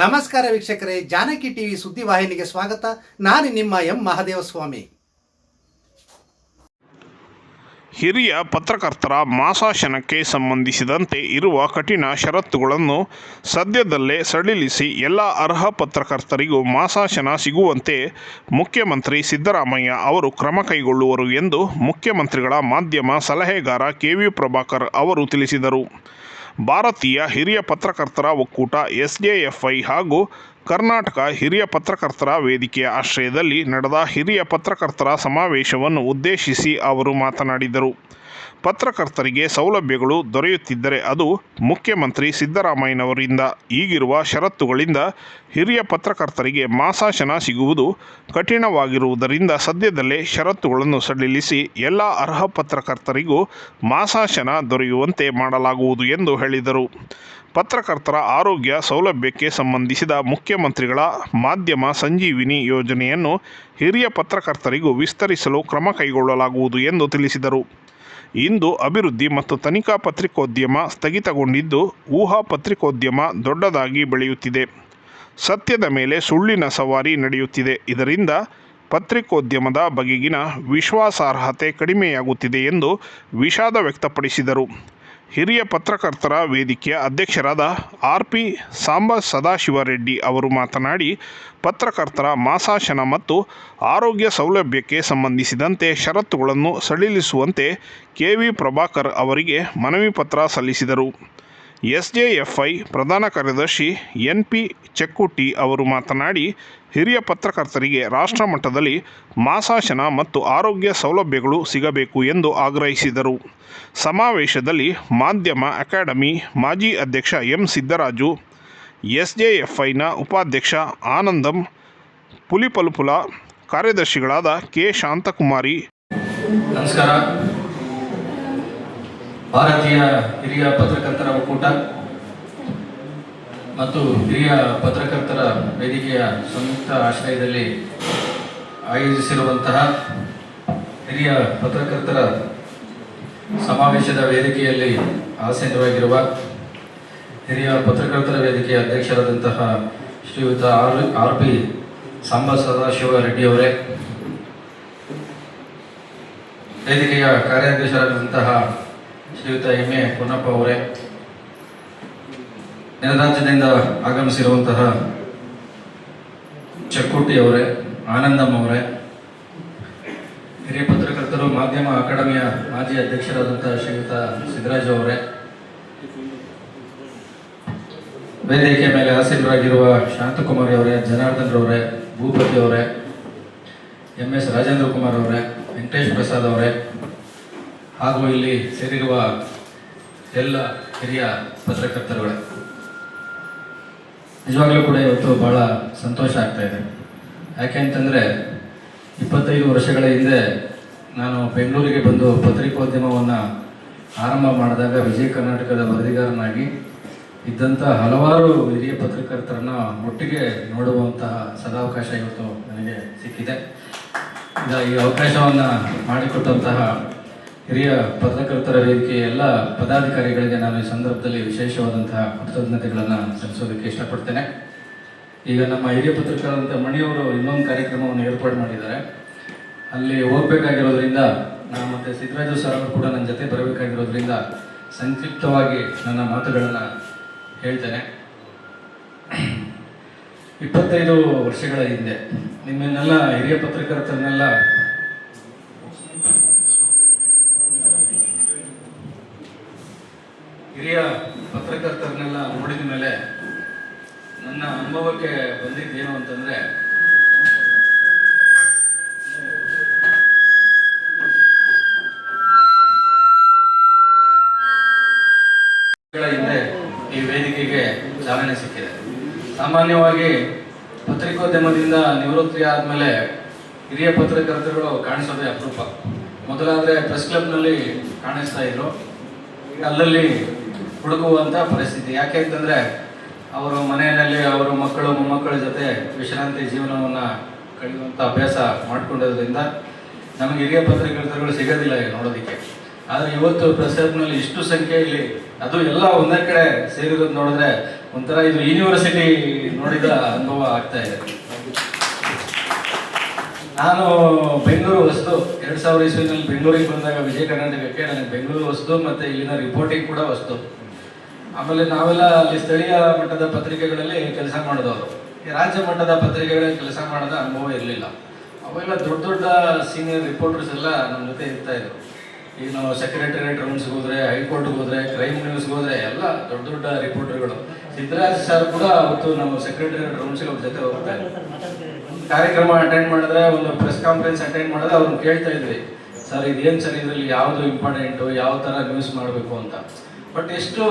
ನಮಸ್ಕಾರ ವೀಕ್ಷಕರೇ, ಜಾನಕಿ ಟಿವಿ ಸುದ್ದಿವಾಹಿನಿಗೆ ಸ್ವಾಗತ. ನಾನು ನಿಮ್ಮ ಎಂ ಮಹದೇವಸ್ವಾಮಿ. ಹಿರಿಯ ಪತ್ರಕರ್ತರ ಮಾಸಾಶನಕ್ಕೆ ಸಂಬಂಧಿಸಿದಂತೆ ಇರುವ ಕಠಿಣ ಷರತ್ತುಗಳನ್ನು ಸದ್ಯದಲ್ಲೇ ಸಡಿಲಿಸಿ ಎಲ್ಲ ಅರ್ಹ ಪತ್ರಕರ್ತರಿಗೂ ಮಾಸಾಶನ ಸಿಗುವಂತೆ ಮುಖ್ಯಮಂತ್ರಿ ಸಿದ್ದರಾಮಯ್ಯ ಅವರು ಕ್ರಮ ಕೈಗೊಳ್ಳುವರು ಎಂದು ಮುಖ್ಯಮಂತ್ರಿಗಳ ಮಾಧ್ಯಮ ಸಲಹೆಗಾರ ಕೆ ವಿ ಪ್ರಭಾಕರ್ ಅವರು ತಿಳಿಸಿದರು. ಭಾರತೀಯ ಹಿರಿಯ ಪತ್ರಕರ್ತರ ಒಕ್ಕೂಟ ಎಸ್ಜೆಎಫ್ಐ ಹಾಗೂ ಕರ್ನಾಟಕ ಹಿರಿಯ ಪತ್ರಕರ್ತರ ವೇದಿಕೆಯ ಆಶ್ರಯದಲ್ಲಿ ನಡೆದ ಹಿರಿಯ ಪತ್ರಕರ್ತರ ಸಮಾವೇಶವನ್ನು ಉದ್ದೇಶಿಸಿ ಅವರು ಮಾತನಾಡಿದರು. ಪತ್ರಕರ್ತರಿಗೆ ಸೌಲಭ್ಯಗಳು ದೊರೆಯುತ್ತಿದ್ದರೆ ಅದು ಮುಖ್ಯಮಂತ್ರಿ ಸಿದ್ದರಾಮಯ್ಯನವರಿಂದ. ಈಗಿರುವ ಷರತ್ತುಗಳಿಂದ ಹಿರಿಯ ಪತ್ರಕರ್ತರಿಗೆ ಮಾಸಾಶನ ಸಿಗುವುದು ಕಠಿಣವಾಗಿರುವುದರಿಂದ ಸದ್ಯದಲ್ಲೇ ಷರತ್ತುಗಳನ್ನು ಸಡಿಲಿಸಿ ಎಲ್ಲ ಅರ್ಹ ಪತ್ರಕರ್ತರಿಗೂ ಮಾಸಾಶನ ದೊರೆಯುವಂತೆ ಮಾಡಲಾಗುವುದು ಎಂದು ಹೇಳಿದರು. ಪತ್ರಕರ್ತರ ಆರೋಗ್ಯ ಸೌಲಭ್ಯಕ್ಕೆ ಸಂಬಂಧಿಸಿದ ಮುಖ್ಯಮಂತ್ರಿಗಳ ಮಾಧ್ಯಮ ಸಂಜೀವಿನಿ ಯೋಜನೆಯನ್ನು ಹಿರಿಯ ಪತ್ರಕರ್ತರಿಗೂ ವಿಸ್ತರಿಸಲು ಕ್ರಮ ಕೈಗೊಳ್ಳಲಾಗುವುದು ಎಂದು ತಿಳಿಸಿದರು. ಇಂದು ಅಭಿವೃದ್ಧಿ ಮತ್ತು ತನಿಖಾ ಪತ್ರಿಕೋದ್ಯಮ ಸ್ಥಗಿತಗೊಂಡಿದ್ದು ಊಹಾ ಪತ್ರಿಕೋದ್ಯಮ ದೊಡ್ಡದಾಗಿ ಬೆಳೆಯುತ್ತಿದೆ. ಸತ್ಯದ ಮೇಲೆ ಸುಳ್ಳಿನ ಸವಾರಿ ನಡೆಯುತ್ತಿದೆ. ಇದರಿಂದ ಪತ್ರಿಕೋದ್ಯಮದ ಬಗೆಗಿನ ವಿಶ್ವಾಸಾರ್ಹತೆ ಕಡಿಮೆಯಾಗುತ್ತಿದೆ ಎಂದು ವಿಷಾದ ವ್ಯಕ್ತಪಡಿಸಿದರು. ಹಿರಿಯ ಪತ್ರಕರ್ತರ ವೇದಿಕೆಯ ಅಧ್ಯಕ್ಷರಾದ ಆರ್ ಪಿ ಸಾಂಬ ಸದಾಶಿವರೆಡ್ಡಿ ಅವರು ಮಾತನಾಡಿ, ಪತ್ರಕರ್ತರ ಮಾಸಾಶನ ಮತ್ತು ಆರೋಗ್ಯ ಸೌಲಭ್ಯಕ್ಕೆ ಸಂಬಂಧಿಸಿದಂತೆ ಷರತ್ತುಗಳನ್ನು ಸಡಿಲಿಸುವಂತೆ ಕೆ ವಿ ಪ್ರಭಾಕರ್ ಅವರಿಗೆ ಮನವಿ ಪತ್ರ ಸಲ್ಲಿಸಿದರು. ಎಸ್ಜೆಎಫ್ಐ ಪ್ರಧಾನ ಕಾರ್ಯದರ್ಶಿ ಎನ್ ಪಿ ಚೆಕ್ಕುಟಿ ಅವರು ಮಾತನಾಡಿ, ಹಿರಿಯ ಪತ್ರಕರ್ತರಿಗೆ ರಾಷ್ಟ್ರ ಮಟ್ಟದಲ್ಲಿ ಮಾಸಾಶನ ಮತ್ತು ಆರೋಗ್ಯ ಸೌಲಭ್ಯಗಳು ಸಿಗಬೇಕು ಎಂದು ಆಗ್ರಹಿಸಿದರು. ಸಮಾವೇಶದಲ್ಲಿ ಮಾಧ್ಯಮ ಅಕಾಡೆಮಿ ಮಾಜಿ ಅಧ್ಯಕ್ಷ ಎಂ ಸಿದ್ದರಾಜು, ಎಸ್ಜೆಎಫ್ಐನ ಉಪಾಧ್ಯಕ್ಷ ಆನಂದಂ, ಪುಲಿಪಲುಪುಲ ಕಾರ್ಯದರ್ಶಿಗಳಾದ ಕೆ ಶಾಂತಕುಮಾರಿ. ನಮಸ್ಕಾರ. ಭಾರತೀಯ ಹಿರಿಯ ಪತ್ರಕರ್ತರ ಒಕ್ಕೂಟ ಮತ್ತು ಹಿರಿಯ ಪತ್ರಕರ್ತರ ವೇದಿಕೆಯ ಸಂಯುಕ್ತ ಆಶ್ರಯದಲ್ಲಿ ಆಯೋಜಿಸಿರುವಂತಹ ಹಿರಿಯ ಪತ್ರಕರ್ತರ ಸಮಾವೇಶದ ವೇದಿಕೆಯಲ್ಲಿ ಆಸೀನರಾಗಿರುವ ಹಿರಿಯ ಪತ್ರಕರ್ತರ ವೇದಿಕೆಯ ಅಧ್ಯಕ್ಷರಾದಂತಹ ಶ್ರೀಯುತ R R P Samba Sadashiva ರೆಡ್ಡಿಯವರೇ ವೇದಿಕೆಯ ಕಾರ್ಯಾಧ್ಯಕ್ಷರಾದಂತಹ ಶ್ರೀಯುತ ಎಂ ಎ ಪೊನ್ನಪ್ಪ ಅವರೇ. ನೆಲರಾಜ್ಯದಿಂದ ಆಗಮಿಸಿರುವಂತಹ ಚಕ್ಕುಟ್ಟಿ ಅವರೇ ಆನಂದಮ್ ಅವರೇ. ಹಿರಿಯ ಪತ್ರಕರ್ತರು, ಮಾಧ್ಯಮ ಅಕಾಡೆಮಿಯ ಮಾಜಿ ಅಧ್ಯಕ್ಷರಾದಂತಹ ಶ್ರೀಯುತ ಸಿದ್ದರಾಜು ಅವರೇ. ವೇದಿಕೆ ಮೇಲೆ ಆಸೀನರಾಗಿರುವ ಶಾಂತಕುಮಾರಿ ಅವರೇ, ಜನಾರ್ದನ್ ರವರೇ, ಭೂಪತಿ ಅವರೇ, ಎಂ ಎಸ್ ರಾಜೇಂದ್ರ ಕುಮಾರ್ ಅವರೇ, ವೆಂಕಟೇಶ್ ಪ್ರಸಾದ್ ಅವರೇ. ಹಾಗೂ ಇಲ್ಲಿ ಸೇರಿರುವ ಎಲ್ಲ ಹಿರಿಯ ಪತ್ರಕರ್ತರುಗಳೇ, ನಿಜವಾಗ್ಲೂ ಕೂಡ ಇವತ್ತು ಬಹಳ ಸಂತೋಷ ಆಗ್ತಾ ಇದೆ. ಯಾಕೆ ಅಂತಂದರೆ ಇಪ್ಪತ್ತೈದು ವರ್ಷಗಳ ಹಿಂದೆ ನಾನು ಬೆಂಗಳೂರಿಗೆ ಬಂದು ಪತ್ರಿಕೋದ್ಯಮವನ್ನು ಆರಂಭ ಮಾಡಿದಾಗ ವಿಜಯ ಕರ್ನಾಟಕದ ವರದಿಗಾರನಾಗಿ ಇದ್ದಂಥ ಹಲವಾರು ಹಿರಿಯ ಪತ್ರಕರ್ತರನ್ನು ಒಟ್ಟಿಗೆ ನೋಡುವಂತಹ ಸದಾವಕಾಶ ಇವತ್ತು ನನಗೆ ಸಿಕ್ಕಿದೆ. ಈ ಅವಕಾಶವನ್ನು ಮಾಡಿಕೊಟ್ಟಂತಹ ಹಿರಿಯ ಪತ್ರಕರ್ತರ ವೇದಿಕೆಯ ಎಲ್ಲ ಪದಾಧಿಕಾರಿಗಳಿಗೆ ನಾನು ಈ ಸಂದರ್ಭದಲ್ಲಿ ವಿಶೇಷವಾದಂತಹ ಕೃತಜ್ಞತೆಗಳನ್ನು ಸಲ್ಲಿಸೋದಕ್ಕೆ ಇಷ್ಟಪಡ್ತೇನೆ. ಈಗ ನಮ್ಮ ಹಿರಿಯ ಪತ್ರಕರ್ತರಂತ ಮಣಿಯವರು ಇನ್ನೊಂದು ಕಾರ್ಯಕ್ರಮವನ್ನು ಏರ್ಪಾಡು ಮಾಡಿದ್ದಾರೆ. ಅಲ್ಲಿ ಹೋಗಬೇಕಾಗಿರೋದ್ರಿಂದ ನಾನು ಮತ್ತೆ ಸಿದ್ದರಾಜು ಸರ್ ಅವರು ಕೂಡ ನನ್ನ ಜೊತೆ ಬರಬೇಕಾಗಿರೋದ್ರಿಂದ ಸಂಕ್ಷಿಪ್ತವಾಗಿ ನನ್ನ ಮಾತುಗಳನ್ನು ಹೇಳ್ತೇನೆ. ಇಪ್ಪತ್ತೈದು ವರ್ಷಗಳ ಹಿಂದೆ ನಿಮ್ಮನ್ನೆಲ್ಲ ಹಿರಿಯ ಪತ್ರಕರ್ತರನ್ನೆಲ್ಲ ಹಿರಿಯ ಪತ್ರಕರ್ತರನ್ನೆಲ್ಲ ನೋಡಿದ ಮೇಲೆ ನನ್ನ ಅನುಭವಕ್ಕೆ ಬಂದಿದ್ದೇನು ಅಂತಂದ್ರೆ ಹಿಂದೆ ಈ ವೇದಿಕೆಗೆ ಚಾಲನೆ ಸಿಕ್ಕಿದೆ. ಸಾಮಾನ್ಯವಾಗಿ ಪತ್ರಿಕೋದ್ಯಮದಿಂದ ನಿವೃತ್ತಿ ಆದಮೇಲೆ ಹಿರಿಯ ಪತ್ರಕರ್ತರುಗಳು ಕಾಣಿಸೋದೇ ಅಪರೂಪ. ಮೊದಲಾದರೆ ಪ್ರೆಸ್ ಕ್ಲಬ್ನಲ್ಲಿ ಕಾಣಿಸ್ತಾ ಇದ್ರು. ಅಲ್ಲಲ್ಲಿ ಹುಡುಕುವಂಥ ಪರಿಸ್ಥಿತಿ. ಯಾಕೆ ಅಂತಂದ್ರೆ ಅವರು ಮನೆಯಲ್ಲಿ ಅವರ ಮಕ್ಕಳು, ಮೊಮ್ಮಕ್ಕಳ ಜೊತೆ ವಿಶ್ರಾಂತಿ ಜೀವನವನ್ನು ಕಳೆಯುವಂಥ ಅಭ್ಯಾಸ ಮಾಡಿಕೊಂಡಿರೋದ್ರಿಂದ ನಮಗೆ ಹಿರಿಯ ಪತ್ರಕರ್ತರುಗಳು ಸಿಗೋದಿಲ್ಲ ಈಗ ನೋಡೋದಕ್ಕೆ. ಆದರೆ ಇವತ್ತು ಪ್ರೆಸ್ನಲ್ಲಿ ಇಷ್ಟು ಸಂಖ್ಯೆಯಲ್ಲಿ ಅದು ಎಲ್ಲ ಒಂದೇ ಕಡೆ ಸೇರಿರೋದು ನೋಡಿದ್ರೆ ಒಂಥರ ಇದು ಯೂನಿವರ್ಸಿಟಿ ನೋಡಿದ ಅನುಭವ ಆಗ್ತಾ ಇದೆ. ನಾನು ಬೆಂಗಳೂರು ಹೊಸದು ಎರಡು ಸಾವಿರ ಇಸ್ವಿನಲ್ಲಿ ಬೆಂಗಳೂರಿಗೆ ಬಂದಾಗ ವಿಜಯ ಕರ್ನಾಟಕಕ್ಕೆ ನನಗೆ ಬೆಂಗಳೂರು ಹೊಸದು ಮತ್ತೆ ಇಲ್ಲಿನ ರಿಪೋರ್ಟಿಂಗ್ ಕೂಡ ಹೊಸದು ಆಮೇಲೆ ನಾವೆಲ್ಲ ಅಲ್ಲಿ ಸ್ಥಳೀಯ ಮಟ್ಟದ ಪತ್ರಿಕೆಗಳಲ್ಲಿ ಕೆಲಸ ಮಾಡಿದವರು ಈ ರಾಜ್ಯ ಮಟ್ಟದ ಪತ್ರಿಕೆಗಳಲ್ಲಿ ಕೆಲಸ ಮಾಡಿದ ಅನುಭವ ಇರಲಿಲ್ಲ. ಅವೆಲ್ಲ ದೊಡ್ಡ ದೊಡ್ಡ ಸೀನಿಯರ್ ರಿಪೋರ್ಟರ್ಸ್ ಎಲ್ಲ ನಮ್ಮ ಜೊತೆ ಇರ್ತಾ ಇದ್ರು. ಈಗ ನಾವು ಸೆಕ್ರೆಟರಿಯೇಟ್ ರೌಂಡ್ಸ್ಗೆ ಹೋದ್ರೆ ಹೈಕೋರ್ಟ್ಗೆ ಹೋದ್ರೆ ಕ್ರೈಮ್ ನ್ಯೂಸ್ಗೆ ಹೋದ್ರೆ ಎಲ್ಲ ದೊಡ್ಡ ದೊಡ್ಡ ರಿಪೋರ್ಟರ್ಗಳು ಸಿದ್ದರಾಜ್ ಸರ್ ಕೂಡ ಅವತ್ತು ನಮ್ಮ ಸೆಕ್ರೆಟರಿಯೇಟ್ ರೌಂಡ್ಸ್ಗೆ ಅವ್ರ ಜೊತೆ ಹೋಗ್ತಾ ಇದ್ರು. ಕಾರ್ಯಕ್ರಮ ಅಟೆಂಡ್ ಮಾಡಿದ್ರೆ, ಒಂದು ಪ್ರೆಸ್ ಕಾನ್ಫರೆನ್ಸ್ ಅಟೆಂಡ್ ಮಾಡಿದ್ರೆ ಅವ್ರನ್ನ ಕೇಳ್ತಾ ಇದ್ವಿ. ಸರ್ ಇದೇನು ಸರ್ ಇದರಲ್ಲಿ ಯಾವುದು ಇಂಪಾರ್ಟೆಂಟು ಯಾವ ಥರ ನ್ಯೂಸ್ ಮಾಡಬೇಕು ಅಂತ? ಬಟ್ ಎಷ್ಟು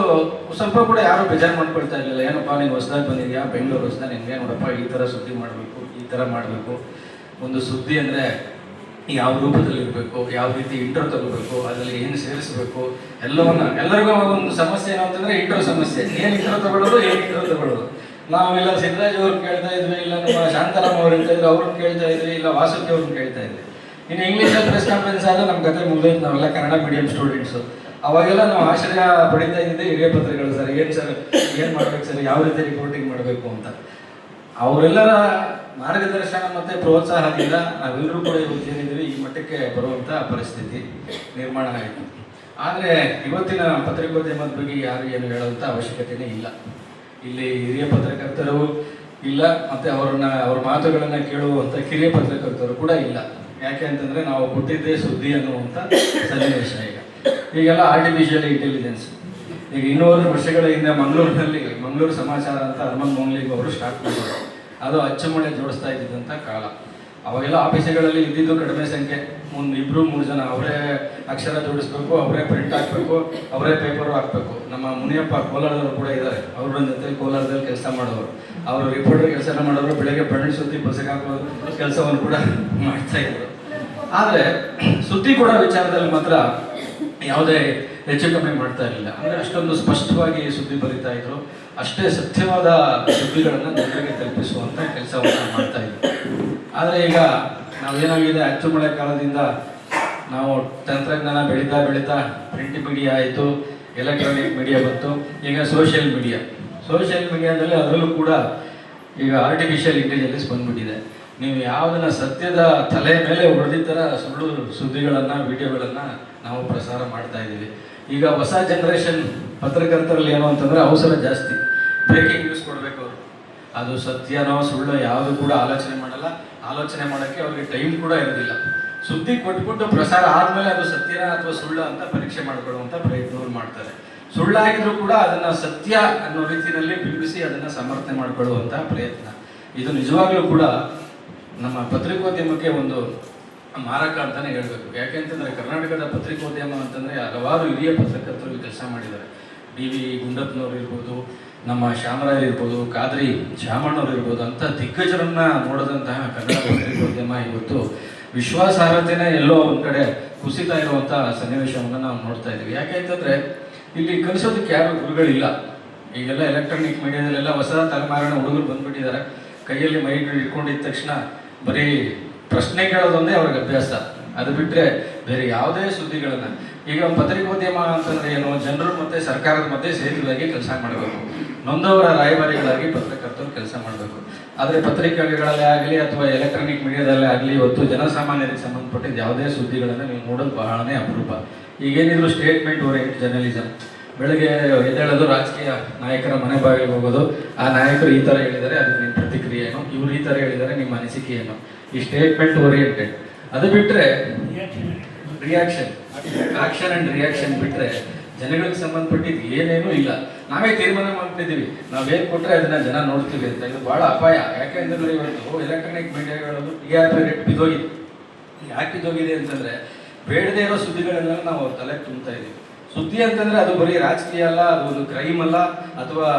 ಸ್ವಲ್ಪ ಕೂಡ ಯಾರು ಬೇಜಾರು ಮಾಡ್ಕೊಳ್ತಾ ಇರಲಿಲ್ಲ. ಏನಪ್ಪ ನೀವು ಹೊಸದಾಗಿ ಬಂದಿದ್ಯಾ? ಬೆಂಗಳೂರು ಹೊಸದಾಗ ನಿನ್ಗೆ ನೋಡಪ್ಪ, ಈ ಥರ ಸುದ್ದಿ ಮಾಡಬೇಕು, ಈ ಥರ ಮಾಡಬೇಕು. ಒಂದು ಸುದ್ದಿ ಅಂದರೆ ಯಾವ ರೂಪದಲ್ಲಿ ಇರಬೇಕು, ಯಾವ ರೀತಿ ಇಂಟ್ರೋ ತಗೋಬೇಕು, ಅದರಲ್ಲಿ ಏನು ಸೇರಿಸಬೇಕು, ಎಲ್ಲವನ್ನ ಎಲ್ಲರಿಗೂ ಒಂದು ಸಮಸ್ಯೆ ಏನು ಅಂತಂದರೆ ಇಂಟ್ರೋ ಸಮಸ್ಯೆ. ಏನು ಇಂಟ್ರೋ ತಗೊಳ್ಳೋದು, ಏನು ಇಂಟ್ರೋ ತಗೊಳ್ಳೋದು? ನಾವೆಲ್ಲ ಸಿದ್ದರಾಜ್ ಅವ್ರನ್ನ ಕೇಳ್ತಾ ಇದ್ವಿ, ಇಲ್ಲ ನಮ್ಮ ಶಾಂತಾರಾಮ್ ಅವ್ರು ಹೇಳ್ತಾ ಇದ್ರು ಅವ್ರನ್ನ ಕೇಳ್ತಾ ಇದ್ರಿ ಇಲ್ಲ ವಾಸುಕಿ ಅವ್ರನ್ನ ಕೇಳ್ತಾ ಇದ್ವಿ. ಇನ್ನು ಇಂಗ್ಲೀಷಲ್ಲಿ ಪ್ರೆಸ್ ಕಾನ್ಫರೆನ್ಸ್ ಆದ್ರೆ ನಮ್ಮ ಕತೆ ಮುಗಿದೋಯ್ತು. ನಾವೆಲ್ಲ ಕನ್ನಡ ಮೀಡಿಯಂ ಸ್ಟೂಡೆಂಟ್ಸು ಅವಾಗೆಲ್ಲ ನಾವು ಆಶ್ರಯ ಪಡಿತಾ ಇದ್ದಿದ್ದೆ ಹಿರಿಯ ಪತ್ರಗಳು ಸರ್, ಏನು ಸರ್, ಏನು ಮಾಡ್ಬೇಕು ಸರ್? ಯಾವ ರೀತಿ ರಿಪೋರ್ಟಿಂಗ್ ಮಾಡಬೇಕು ಅಂತ. ಅವರೆಲ್ಲರ ಮಾರ್ಗದರ್ಶನ ಮತ್ತೆ ಪ್ರೋತ್ಸಾಹದಿಂದ ನಾವೆಲ್ಲರೂ ಕೂಡ ಇವತ್ತು ಈ ಮಟ್ಟಕ್ಕೆ ಬರುವಂತ ಪರಿಸ್ಥಿತಿ ನಿರ್ಮಾಣ ಆಯಿತು. ಆದರೆ ಇವತ್ತಿನ ಪತ್ರಿಕೋದ್ಯಮದ ಬಗ್ಗೆ ಯಾರು ಏನು ಹೇಳುವಂತ ಅವಶ್ಯಕತೆನೇ ಇಲ್ಲ. ಇಲ್ಲಿ ಹಿರಿಯ ಪತ್ರಕರ್ತರು ಇಲ್ಲ, ಮತ್ತೆ ಅವ್ರನ್ನ, ಅವ್ರ ಮಾತುಗಳನ್ನ ಕೇಳುವಂತ ಕಿರಿಯ ಪತ್ರಕರ್ತರು ಕೂಡ ಇಲ್ಲ. ಯಾಕೆ ಅಂತಂದ್ರೆ ನಾವು ಕೊಟ್ಟಿದ್ದೇ ಸುದ್ದಿ ಅನ್ನುವಂಥ ಸನ್ನಿವೇಶ ಈಗ ಈಗೆಲ್ಲ ಆರ್ಟಿಫಿಷಿಯಲ್ ಇಂಟೆಲಿಜೆನ್ಸ್ ಈಗ ಇನ್ನೂರು ವರ್ಷಗಳ ಹಿಂದೆ ಮಂಗಳೂರಿನಲ್ಲಿ, ಮಂಗಳೂರು ಸಮಾಚಾರ ಅಂತ ಹನುಮನ್ ಮೋಂಗ್ಲಿಗ್ ಅವರು ಸ್ಟಾರ್ಟ್ ಮಾಡಿದ್ರು. ಅದು ಅಚ್ಚುಮಣೆ ಜೋಡಿಸ್ತಾ ಇದ್ದಿದ್ದಂಥ ಕಾಲ. ಅವಾಗೆಲ್ಲ ಆಫೀಸುಗಳಲ್ಲಿ ಇದ್ದಿದ್ದು ಕಡಿಮೆ ಸಂಖ್ಯೆ. ಒಂದು ಇಬ್ಬರು ಮೂರು ಜನ, ಅವರೇ ಅಕ್ಷರ ಜೋಡಿಸ್ಬೇಕು, ಅವರೇ ಪ್ರಿಂಟ್ ಹಾಕ್ಬೇಕು, ಅವರೇ ಪೇಪರ್ ಹಾಕ್ಬೇಕು. ನಮ್ಮ ಮುನಿಯಪ್ಪ ಕೋಲಾರದವರು ಕೂಡ ಇದ್ದಾರೆ. ಅವ್ರ ಜೊತೆ ಕೋಲಾರದಲ್ಲಿ ಕೆಲಸ ಮಾಡೋರು. ಅವರು ರಿಪೋರ್ಟರ್ ಕೆಲಸ ಮಾಡೋರು, ಬೆಳಗ್ಗೆ ಬಣ್ಣ ಸುದ್ದಿ ಬಸ್ಸಿಗೆ ಹಾಕೋ ಕೆಲಸವನ್ನು ಕೂಡ ಮಾಡ್ತಾ ಇದ್ರು. ಆದರೆ, ಸುದ್ದಿ ಕೊಡೋ ವಿಚಾರದಲ್ಲಿ ಮಾತ್ರ ಯಾವುದೇ ಹೆಚ್ಚು ಕಮ್ಮಿ ಮಾಡ್ತಾ ಇರಲಿಲ್ಲ. ಅಂದ್ರೆ ಅಷ್ಟೊಂದು ಸ್ಪಷ್ಟವಾಗಿ ಸುದ್ದಿ ಬರಿತಾ ಇದ್ರು. ಅಷ್ಟೇ ಸತ್ಯವಾದ ಸುದ್ದಿಗಳನ್ನು ಜನರಿಗೆ ತಲುಪಿಸುವಂಥ ಕೆಲಸವನ್ನು ಮಾಡ್ತಾ ಇದ್ರು. ಆದರೆ ಈಗ ನಾವೇನಾಗಿದೆ ಅಚ್ಚು ಮಳೆ ಕಾಲದಿಂದ ನಾವು ತಂತ್ರಜ್ಞಾನ ಬೆಳೀತಾ ಬೆಳೀತಾ ಪ್ರಿಂಟ್ ಮೀಡಿಯಾ ಆಯಿತು ಎಲೆಕ್ಟ್ರಾನಿಕ್ ಮೀಡಿಯಾ ಬಂತು, ಈಗ ಸೋಷಿಯಲ್ ಮೀಡಿಯಾ ಸೋಷಿಯಲ್ ಮೀಡಿಯಾದಲ್ಲಿ ಅದರಲ್ಲೂ ಕೂಡ ಈಗ ಆರ್ಟಿಫಿಷಿಯಲ್ ಇಂಟೆಲಿಜೆನ್ಸ್ ಬಂದ್ಬಿಟ್ಟಿದೆ. ನೀವು ಯಾವುದನ್ನ ಸತ್ಯದ ತಲೆ ಮೇಲೆ ಹೊಡೆದಿದ್ದರ ಸುಳ್ಳು ಸುದ್ದಿಗಳನ್ನು, ವಿಡಿಯೋಗಳನ್ನ ನಾವು ಪ್ರಸಾರ ಮಾಡ್ತಾ ಇದ್ದೀವಿ. ಈಗ ಹೊಸ ಜನರೇಷನ್ ಪತ್ರಕರ್ತರಲ್ಲಿ ಏನು ಅಂತಂದ್ರೆ ಅವಸರ ಜಾಸ್ತಿ. ಬ್ರೇಕಿಂಗ್ ನ್ಯೂಸ್ ಕೊಡಬೇಕು ಅವರು. ಅದು ಸತ್ಯನೋ ಸುಳ್ಳು ಯಾವುದು ಕೂಡ ಆಲೋಚನೆ ಮಾಡಲ್ಲ. ಆಲೋಚನೆ ಮಾಡೋಕ್ಕೆ ಅವ್ರಿಗೆ ಟೈಮ್ ಕೂಡ ಇರೋದಿಲ್ಲ. ಸುದ್ದಿ ಕೊಟ್ಬಿಟ್ಟು ಪ್ರಸಾರ ಆದಮೇಲೆ ಅದು ಸತ್ಯನ ಅಥವಾ ಸುಳ್ಳು ಅಂತ ಪರೀಕ್ಷೆ ಮಾಡ್ಕೊಳ್ಳುವಂತ ಪ್ರಯತ್ನವನ್ನು ಮಾಡ್ತಾರೆ. ಸುಳ್ಳಾಗಿದ್ರು ಕೂಡ ಅದನ್ನ ಸತ್ಯ ಅನ್ನೋ ರೀತಿಯಲ್ಲಿ ಬಿಂಬಿಸಿ ಅದನ್ನ ಸಮರ್ಥನೆ ಮಾಡಿಕೊಳ್ಳುವಂಥ ಪ್ರಯತ್ನ. ಇದು ನಿಜವಾಗ್ಲೂ ಕೂಡ ನಮ್ಮ ಪತ್ರಿಕೋದ್ಯಮಕ್ಕೆ ಒಂದು ಮಾರಕ ಅಂತಲೇ ಹೇಳ್ಬೇಕು. ಯಾಕೆಂತಂದ್ರೆ ಕರ್ನಾಟಕದ ಪತ್ರಿಕೋದ್ಯಮ ಅಂತಂದ್ರೆ ಹಲವಾರು ಹಿರಿಯ ಪತ್ರಕರ್ತರು ಕೆಲಸ ಮಾಡಿದ್ದಾರೆ. ಡಿ ವಿ ಗುಂಡಪ್ಪನವ್ರು ಇರ್ಬೋದು, ನಮ್ಮ ಶ್ಯಾಮರಾಯ್ ಇರ್ಬೋದು, ಕಾದ್ರಿ ಶಾಮಣ್ಣವ್ರು ಇರ್ಬೋದು, ಅಂತ ದಿಗ್ಗಜರನ್ನ ನೋಡಿದಂತಹ ಕನ್ನಡ ಪತ್ರಿಕೋದ್ಯಮ ಇವತ್ತು ವಿಶ್ವಾಸಾರ್ಹತೆನೇ ಎಲ್ಲೋ ಒಂದು ಕಡೆ ಕುಸಿತಾ ಇರುವಂಥ ಸನ್ನಿವೇಶವನ್ನು ನಾವು ನೋಡ್ತಾ ಇದ್ದೀವಿ. ಯಾಕೆ ಅಂತಂದ್ರೆ ಇಲ್ಲಿ ಕಲಿಸೋದಕ್ಕೆ ಯಾರು ಗುರುಗಳಿಲ್ಲ. ಈಗೆಲ್ಲ ಎಲೆಕ್ಟ್ರಾನಿಕ್ ಮೀಡಿಯಾದಲ್ಲೆಲ್ಲ ಹೊಸ ತಲೆಮಾರಿನ ಹುಡುಗರು ಬಂದ್ಬಿಟ್ಟಿದ್ದಾರೆ. ಕೈಯಲ್ಲಿ ಮೈಗಳು ಇಟ್ಕೊಂಡಿದ್ದ ತಕ್ಷಣ ಬರೀ ಪ್ರಶ್ನೆ ಕೇಳೋದೊಂದೇ ಅವ್ರಿಗೆ ಅಭ್ಯಾಸ. ಅದು ಬಿಟ್ಟರೆ ಬೇರೆ ಯಾವುದೇ ಸುದ್ದಿಗಳನ್ನ. ಈಗ ಪತ್ರಿಕೋದ್ಯಮ ಅಂತಂದ್ರೆ ಏನು? ಜನರು ಮತ್ತೆ ಸರ್ಕಾರದ ಮತ್ತೆ ಸೇತುವೆಯಾಗಿ ಕೆಲಸ ಮಾಡಬೇಕು. ನೊಂದವರ ರಾಯಭಾರಿಗಳಾಗಿ ಪತ್ರಕರ್ತರು ಕೆಲಸ ಮಾಡಬೇಕು. ಆದರೆ ಪತ್ರಿಕೆಗಳಲ್ಲೇ ಆಗಲಿ ಅಥವಾ ಎಲೆಕ್ಟ್ರಾನಿಕ್ ಮೀಡಿಯಾದಲ್ಲೇ ಆಗಲಿ ಇವತ್ತು ಜನಸಾಮಾನ್ಯರಿಗೆ ಸಂಬಂಧಪಟ್ಟಿದ್ದ ಯಾವುದೇ ಸುದ್ದಿಗಳನ್ನು ನೀವು ನೋಡೋದು ಬಹಳನೇ ಅಪರೂಪ. ಈಗೇನಿದ್ರು ಸ್ಟೇಟ್ಮೆಂಟ್ ಓರಿಯೆಂಟ್ ಜರ್ನಲಿಸಮ್ ಬೆಳಗ್ಗೆ ಎದ್ದೇಳೋದು ರಾಜಕೀಯ ನಾಯಕರ ಮನೆ ಬಾಗಿಲಿಗೆ ಹೋಗೋದು. ಆ ನಾಯಕರು ಈ ಥರ ಹೇಳಿದ್ದಾರೆ ಅದಕ್ಕೆ ನಿಮ್ಮ ಪ್ರತಿಕ್ರಿಯೆ ಏನು ಇವ್ರು ಈ ಥರ ಹೇಳಿದ್ದಾರೆ, ನಿಮ್ಮ ಅನಿಸಿಕೆ ಏನು ಈ ಸ್ಟೇಟ್ಮೆಂಟ್ ಓರಿಯೆಂಟೆಡ್ ಅದು ಬಿಟ್ಟರೆ ರಿಯಾಕ್ಷನ್ ಆಕ್ಷನ್ ಅಂಡ್ ರಿಯಾಕ್ಷನ್ ಬಿಟ್ಟರೆ ಜನಗಳಿಗೆ ಸಂಬಂಧಪಟ್ಟಿದ್ದು ಏನೇನೂ ಇಲ್ಲ. ನಾವೇ ತೀರ್ಮಾನ ಮಾಡ್ತಿದ್ದೀವಿ. ನಾವೇನು ಕೊಟ್ಟರೆ ಅದನ್ನ ಜನ ನೋಡ್ತೀವಿ ಅಂತ ಇದು ಬಹಳ ಅಪಾಯ. ಯಾಕೆಂದ್ರೆ ಇವತ್ತು ಎಲೆಕ್ಟ್ರಾನಿಕ್ ಮೀಡಿಯಾಗಳು ಟಿ ಆರ್ ಪಿ ರೇಟ್ ಬಿದ್ದೋಗಿದೆ. ಯಾಕೆ ಬಿದ್ದೋಗಿದೆ ಅಂತಂದ್ರೆ ಬೇಡದೇ ಇರೋ ಸುದ್ದಿಗಳನ್ನೆಲ್ಲ ನಾವು ಅವ್ರ ತಲೆಗೆ ತುಂಬ್ತಾ ಇದೀವಿ ಸುದ್ದಿ ಅಂತಂದ್ರೆ ಅದು ಬರೀ ರಾಜಕೀಯ ಅಲ್ಲ, ಅದು ಒಂದು ಕ್ರೈಮ್ ಅಲ್ಲ ಅಥವಾ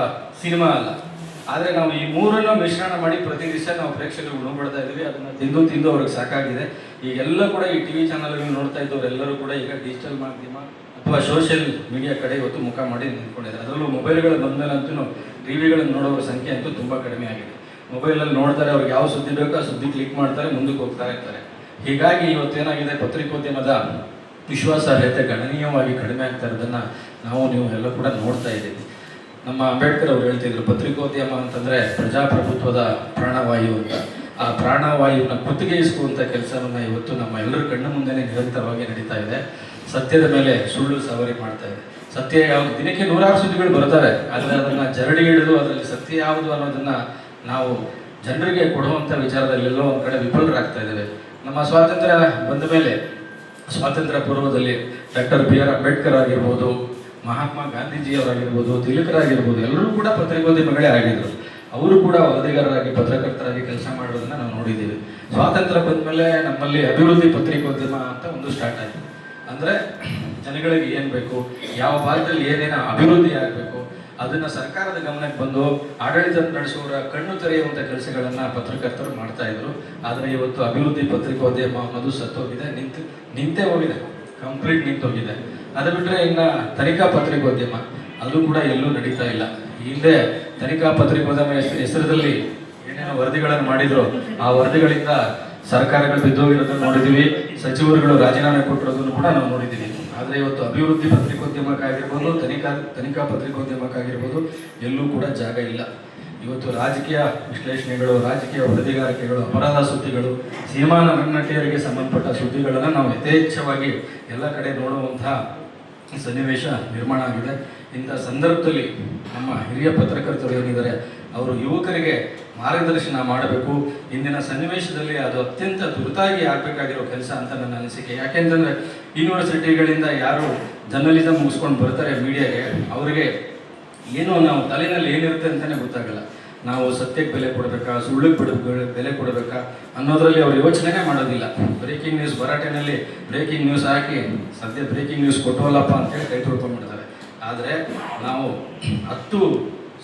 ಸಿನಿಮಾ ಅಲ್ಲ. ಆದರೆ ನಾವು ಈ ಮೂರನ್ನು ಮಿಶ್ರಣ ಮಾಡಿ ಪ್ರತಿ ದಿವಸ ನಾವು ಪ್ರೇಕ್ಷಕರಿಗೆ ಉಣಬಡ್ತಾ ಇದ್ದೀವಿ. ಅದನ್ನ ತಿಂದು ತಿಂದು ಅವ್ರಿಗೆ ಸಾಕಾಗಿದೆ. ಈಗೆಲ್ಲ ಕೂಡ ಈ ಟಿವಿ ಚಾನಲ್ ನೋಡ್ತಾ ಇದ್ದವರೆಲ್ಲರೂ ಕೂಡ ಈಗ ಡಿಜಿಟಲ್ ಮಾಧ್ಯಮ ಅಥವಾ ಸೋಷಿಯಲ್ ಮೀಡಿಯಾ ಕಡೆ ಇವತ್ತು ಮುಖ ಮಾಡಿ ನಿಂತ್ಕೊಂಡಿದ್ದಾರೆ. ಅದರಲ್ಲೂ ಮೊಬೈಲ್ಗಳು ಟಿ ಟಿವಿಗಳನ್ನು ನೋಡೋರ ಸಂಖ್ಯೆ ಅಂತೂ ತುಂಬಾ ಕಡಿಮೆ ಆಗಿದೆ. ಮೊಬೈಲಲ್ಲಿ ನೋಡ್ತಾರೆ, ಅವ್ರಿಗೆ ಯಾವ ಸುದ್ದಿ ಬೇಕೋ ಆ ಸುದ್ದಿ ಕ್ಲಿಕ್ ಮಾಡ್ತಾರೆ, ಮುಂದಕ್ಕೆ ಹೋಗ್ತಾ ಇರ್ತಾರೆ. ಹೀಗಾಗಿ ಇವತ್ತೇನಾಗಿದೆ ಪತ್ರಿಕೋದ್ಯಮದ ವಿಶ್ವಾಸಾರ್ಹತೆ ಗಣನೀಯವಾಗಿ ಕಡಿಮೆ ಆಗ್ತಾ ಇರೋದನ್ನು ನಾವು ನೀವು ಎಲ್ಲ ಕೂಡ ನೋಡ್ತಾ ಇದ್ದೀವಿ ನಮ್ಮ ಅಂಬೇಡ್ಕರ್ ಅವರು ಹೇಳ್ತಿದ್ರು, ಪತ್ರಿಕೋದ್ಯಮ ಅಂತಂದರೆ ಪ್ರಜಾಪ್ರಭುತ್ವದ ಪ್ರಾಣವಾಯು ಅಂತ. ಆ ಪ್ರಾಣವಾಯುವನ್ನು ಕುತ್ತಿಗೆಯಿಸುವಂಥ ಕೆಲಸವನ್ನು ಇವತ್ತು ನಮ್ಮ ಎಲ್ಲರ ಕಣ್ಣು ಮುಂದೆನೇ ನಿರಂತರವಾಗಿ ನಡೀತಾ ಇದೆ. ಸತ್ಯದ ಮೇಲೆ ಸುಳ್ಳು ಸವಾರಿ ಮಾಡ್ತಾ ಇದೆ. ಸತ್ಯ ಯಾವುದು ದಿನಕ್ಕೆ ನೂರಾರು ಸುದ್ದಿಗಳು ಬರ್ತಾರೆ ಆದರೆ ಅದನ್ನು ಜರಡಿ ಹಿಡಿದು ಅದರಲ್ಲಿ ಸತ್ಯ ಯಾವುದು ಅನ್ನೋದನ್ನು ನಾವು ಜನರಿಗೆ ಕೊಡುವಂಥ ವಿಚಾರದಲ್ಲಿ ಎಲ್ಲೋ ಒಂದು ಕಡೆ ವಿಫಲರಾಗ್ತಾ ಇದ್ದೇವೆ. ನಮ್ಮ ಸ್ವಾತಂತ್ರ್ಯ ಬಂದ ಮೇಲೆ ಸ್ವಾತಂತ್ರ್ಯ ಪೂರ್ವದಲ್ಲಿ ಡಾಕ್ಟರ್ ಬಿ ಆರ್ ಅಂಬೇಡ್ಕರ್ ಆಗಿರ್ಬೋದು, ಮಹಾತ್ಮ ಗಾಂಧೀಜಿಯವರಾಗಿರ್ಬೋದು, ತಿಲಕರಾಗಿರ್ಬೋದು, ಎಲ್ಲರೂ ಕೂಡ ಪತ್ರಿಕೋದ್ಯಮಗಳೇ ಆಗಿದ್ರು. ಅವರು ಕೂಡ ವರದಿಗಾರರಾಗಿ ಪತ್ರಕರ್ತರಾಗಿ ಕೆಲಸ ಮಾಡೋದನ್ನ ನಾವು ನೋಡಿದ್ದೀವಿ. ಸ್ವಾತಂತ್ರ್ಯ ಬಂದಮೇಲೆ ನಮ್ಮಲ್ಲಿ ಅಭಿವೃದ್ಧಿ ಪತ್ರಿಕೋದ್ಯಮ ಅಂತ ಒಂದು ಸ್ಟಾರ್ಟ್ ಆಯಿತು. ಅಂದರೆ ಜನಗಳಿಗೆ ಏನು ಬೇಕು, ಯಾವ ಭಾಗದಲ್ಲಿ ಏನೇನು ಅಭಿವೃದ್ಧಿ ಆಗಬೇಕು ಅದನ್ನ ಸರ್ಕಾರದ ಗಮನಕ್ಕೆ ಬಂದು ಆಡಳಿತ ನಡೆಸುವವರ ಕಣ್ಣು ತೆರೆಯುವಂಥ ಕೆಲಸಗಳನ್ನ ಪತ್ರಕರ್ತರು ಮಾಡ್ತಾ ಇದ್ರು. ಆದರೆ ಇವತ್ತು ಅಭಿವೃದ್ಧಿ ಪತ್ರಿಕೋದ್ಯಮ ಅನ್ನೋದು ಸತ್ತೋಗಿದೆ, ನಿಂತು, ನಿಂತೇ ಹೋಗಿದೆ, ಕಂಪ್ಲೀಟ್ ನಿಂತೋಗಿದೆ. ಅದು ಬಿಟ್ಟರೆ ಇನ್ನ ತನಿಖಾ ಪತ್ರಿಕೋದ್ಯಮ, ಅದು ಕೂಡ ಎಲ್ಲೂ ನಡೀತಾ ಇಲ್ಲ. ಹಿಂದೆ ತನಿಖಾ ಪತ್ರಿಕೋದ್ಯಮ ಹೆಸ- ಹೆಸರಲ್ಲಿ ಏನೇನೋ ವರದಿಗಳನ್ನು ಮಾಡಿದ್ರು, ಆ ವರದಿಗಳಿಂದ ಸರ್ಕಾರಗಳು ಬಿದ್ದೋಗಿರೋದನ್ನು ನೋಡಿದೀವಿ. ಸಚಿವರುಗಳು ರಾಜೀನಾಮೆ ಕೊಟ್ಟಿರೋದನ್ನು ಕೂಡ ನಾವು ನೋಡಿದ್ದೀವಿ ಆದರೆ ಇವತ್ತು ಅಭಿವೃದ್ಧಿ ಪತ್ರಿಕೋದ್ಯಮಕ್ಕಾಗಿರ್ಬೋದು ತನಿಖಾ ತನಿಖಾ ಪತ್ರಿಕೋದ್ಯಮಕ್ಕಾಗಿರ್ಬೋದು ಎಲ್ಲೂ ಕೂಡ ಜಾಗ ಇಲ್ಲ. ಇವತ್ತು ರಾಜಕೀಯ ವಿಶ್ಲೇಷಣೆಗಳು, ರಾಜಕೀಯ ವರದಿಗಾರಿಕೆಗಳು, ಅಪರಾಧ ಸುದ್ದಿಗಳು ಸಿನಿಮಾ ನಟನಟಿಯರಿಗೆ ಸಂಬಂಧಪಟ್ಟ ಸುದ್ದಿಗಳನ್ನು ನಾವು ಯಥೇಚ್ಛವಾಗಿ ಎಲ್ಲ ಕಡೆ ನೋಡುವಂತಹ ಸನ್ನಿವೇಶ ನಿರ್ಮಾಣ ಆಗಿದೆ. ಇಂಥ ಸಂದರ್ಭದಲ್ಲಿ ನಮ್ಮ ಹಿರಿಯ ಪತ್ರಕರ್ತರು ಏನಿದ್ದಾರೆ, ಅವರು ಯುವಕರಿಗೆ ಮಾರ್ಗದರ್ಶನ ಮಾಡಬೇಕು. ಇಂದಿನ ಸನ್ನಿವೇಶದಲ್ಲಿ ಅದು ಅತ್ಯಂತ ತುರ್ತಾಗಿ ಆಗಬೇಕಾಗಿರೋ ಕೆಲಸ ಅಂತ ನನ್ನ ಅನಿಸಿಕೆ. ಯಾಕೆಂತಂದ್ರೆ ಯೂನಿವರ್ಸಿಟಿಗಳಿಂದ ಯಾರು ಜರ್ನಲಿಸಮ್ ಮುಗಿಸ್ಕೊಂಡು ಬರ್ತಾರೆ ಮೀಡಿಯಾಗೆ, ಅವರಿಗೆ ಏನು ನಾವು ತಲೆಯಲ್ಲಿ ಏನಿರುತ್ತೆ ಅಂತಲೇ ಗೊತ್ತಾಗಲ್ಲ. ನಾವು ಸತ್ಯಕ್ಕೆ ಬೆಲೆ ಕೊಡಬೇಕಾ, ಸುಳ್ಳಿಗೆ ಬಿಡ ಬೆಲೆ ಕೊಡಬೇಕಾ ಅನ್ನೋದರಲ್ಲಿ ಅವರು ಯೋಚನೆನೇ ಮಾಡೋದಿಲ್ಲ. ಬ್ರೇಕಿಂಗ್ ನ್ಯೂಸ್ ಭರಾಟೆನಲ್ಲಿ ಬ್ರೇಕಿಂಗ್ ನ್ಯೂಸ್ ಹಾಕಿ ಸದ್ಯ ಬ್ರೇಕಿಂಗ್ ನ್ಯೂಸ್ ಕೊಟ್ಟವಲ್ಲಪ್ಪ ಅಂತೇಳಿ ಕೈ ತೊಳ್ಕೊಂಡ್ಬಿಡ್ತಾರೆ. ಆದರೆ ನಾವು ಹತ್ತು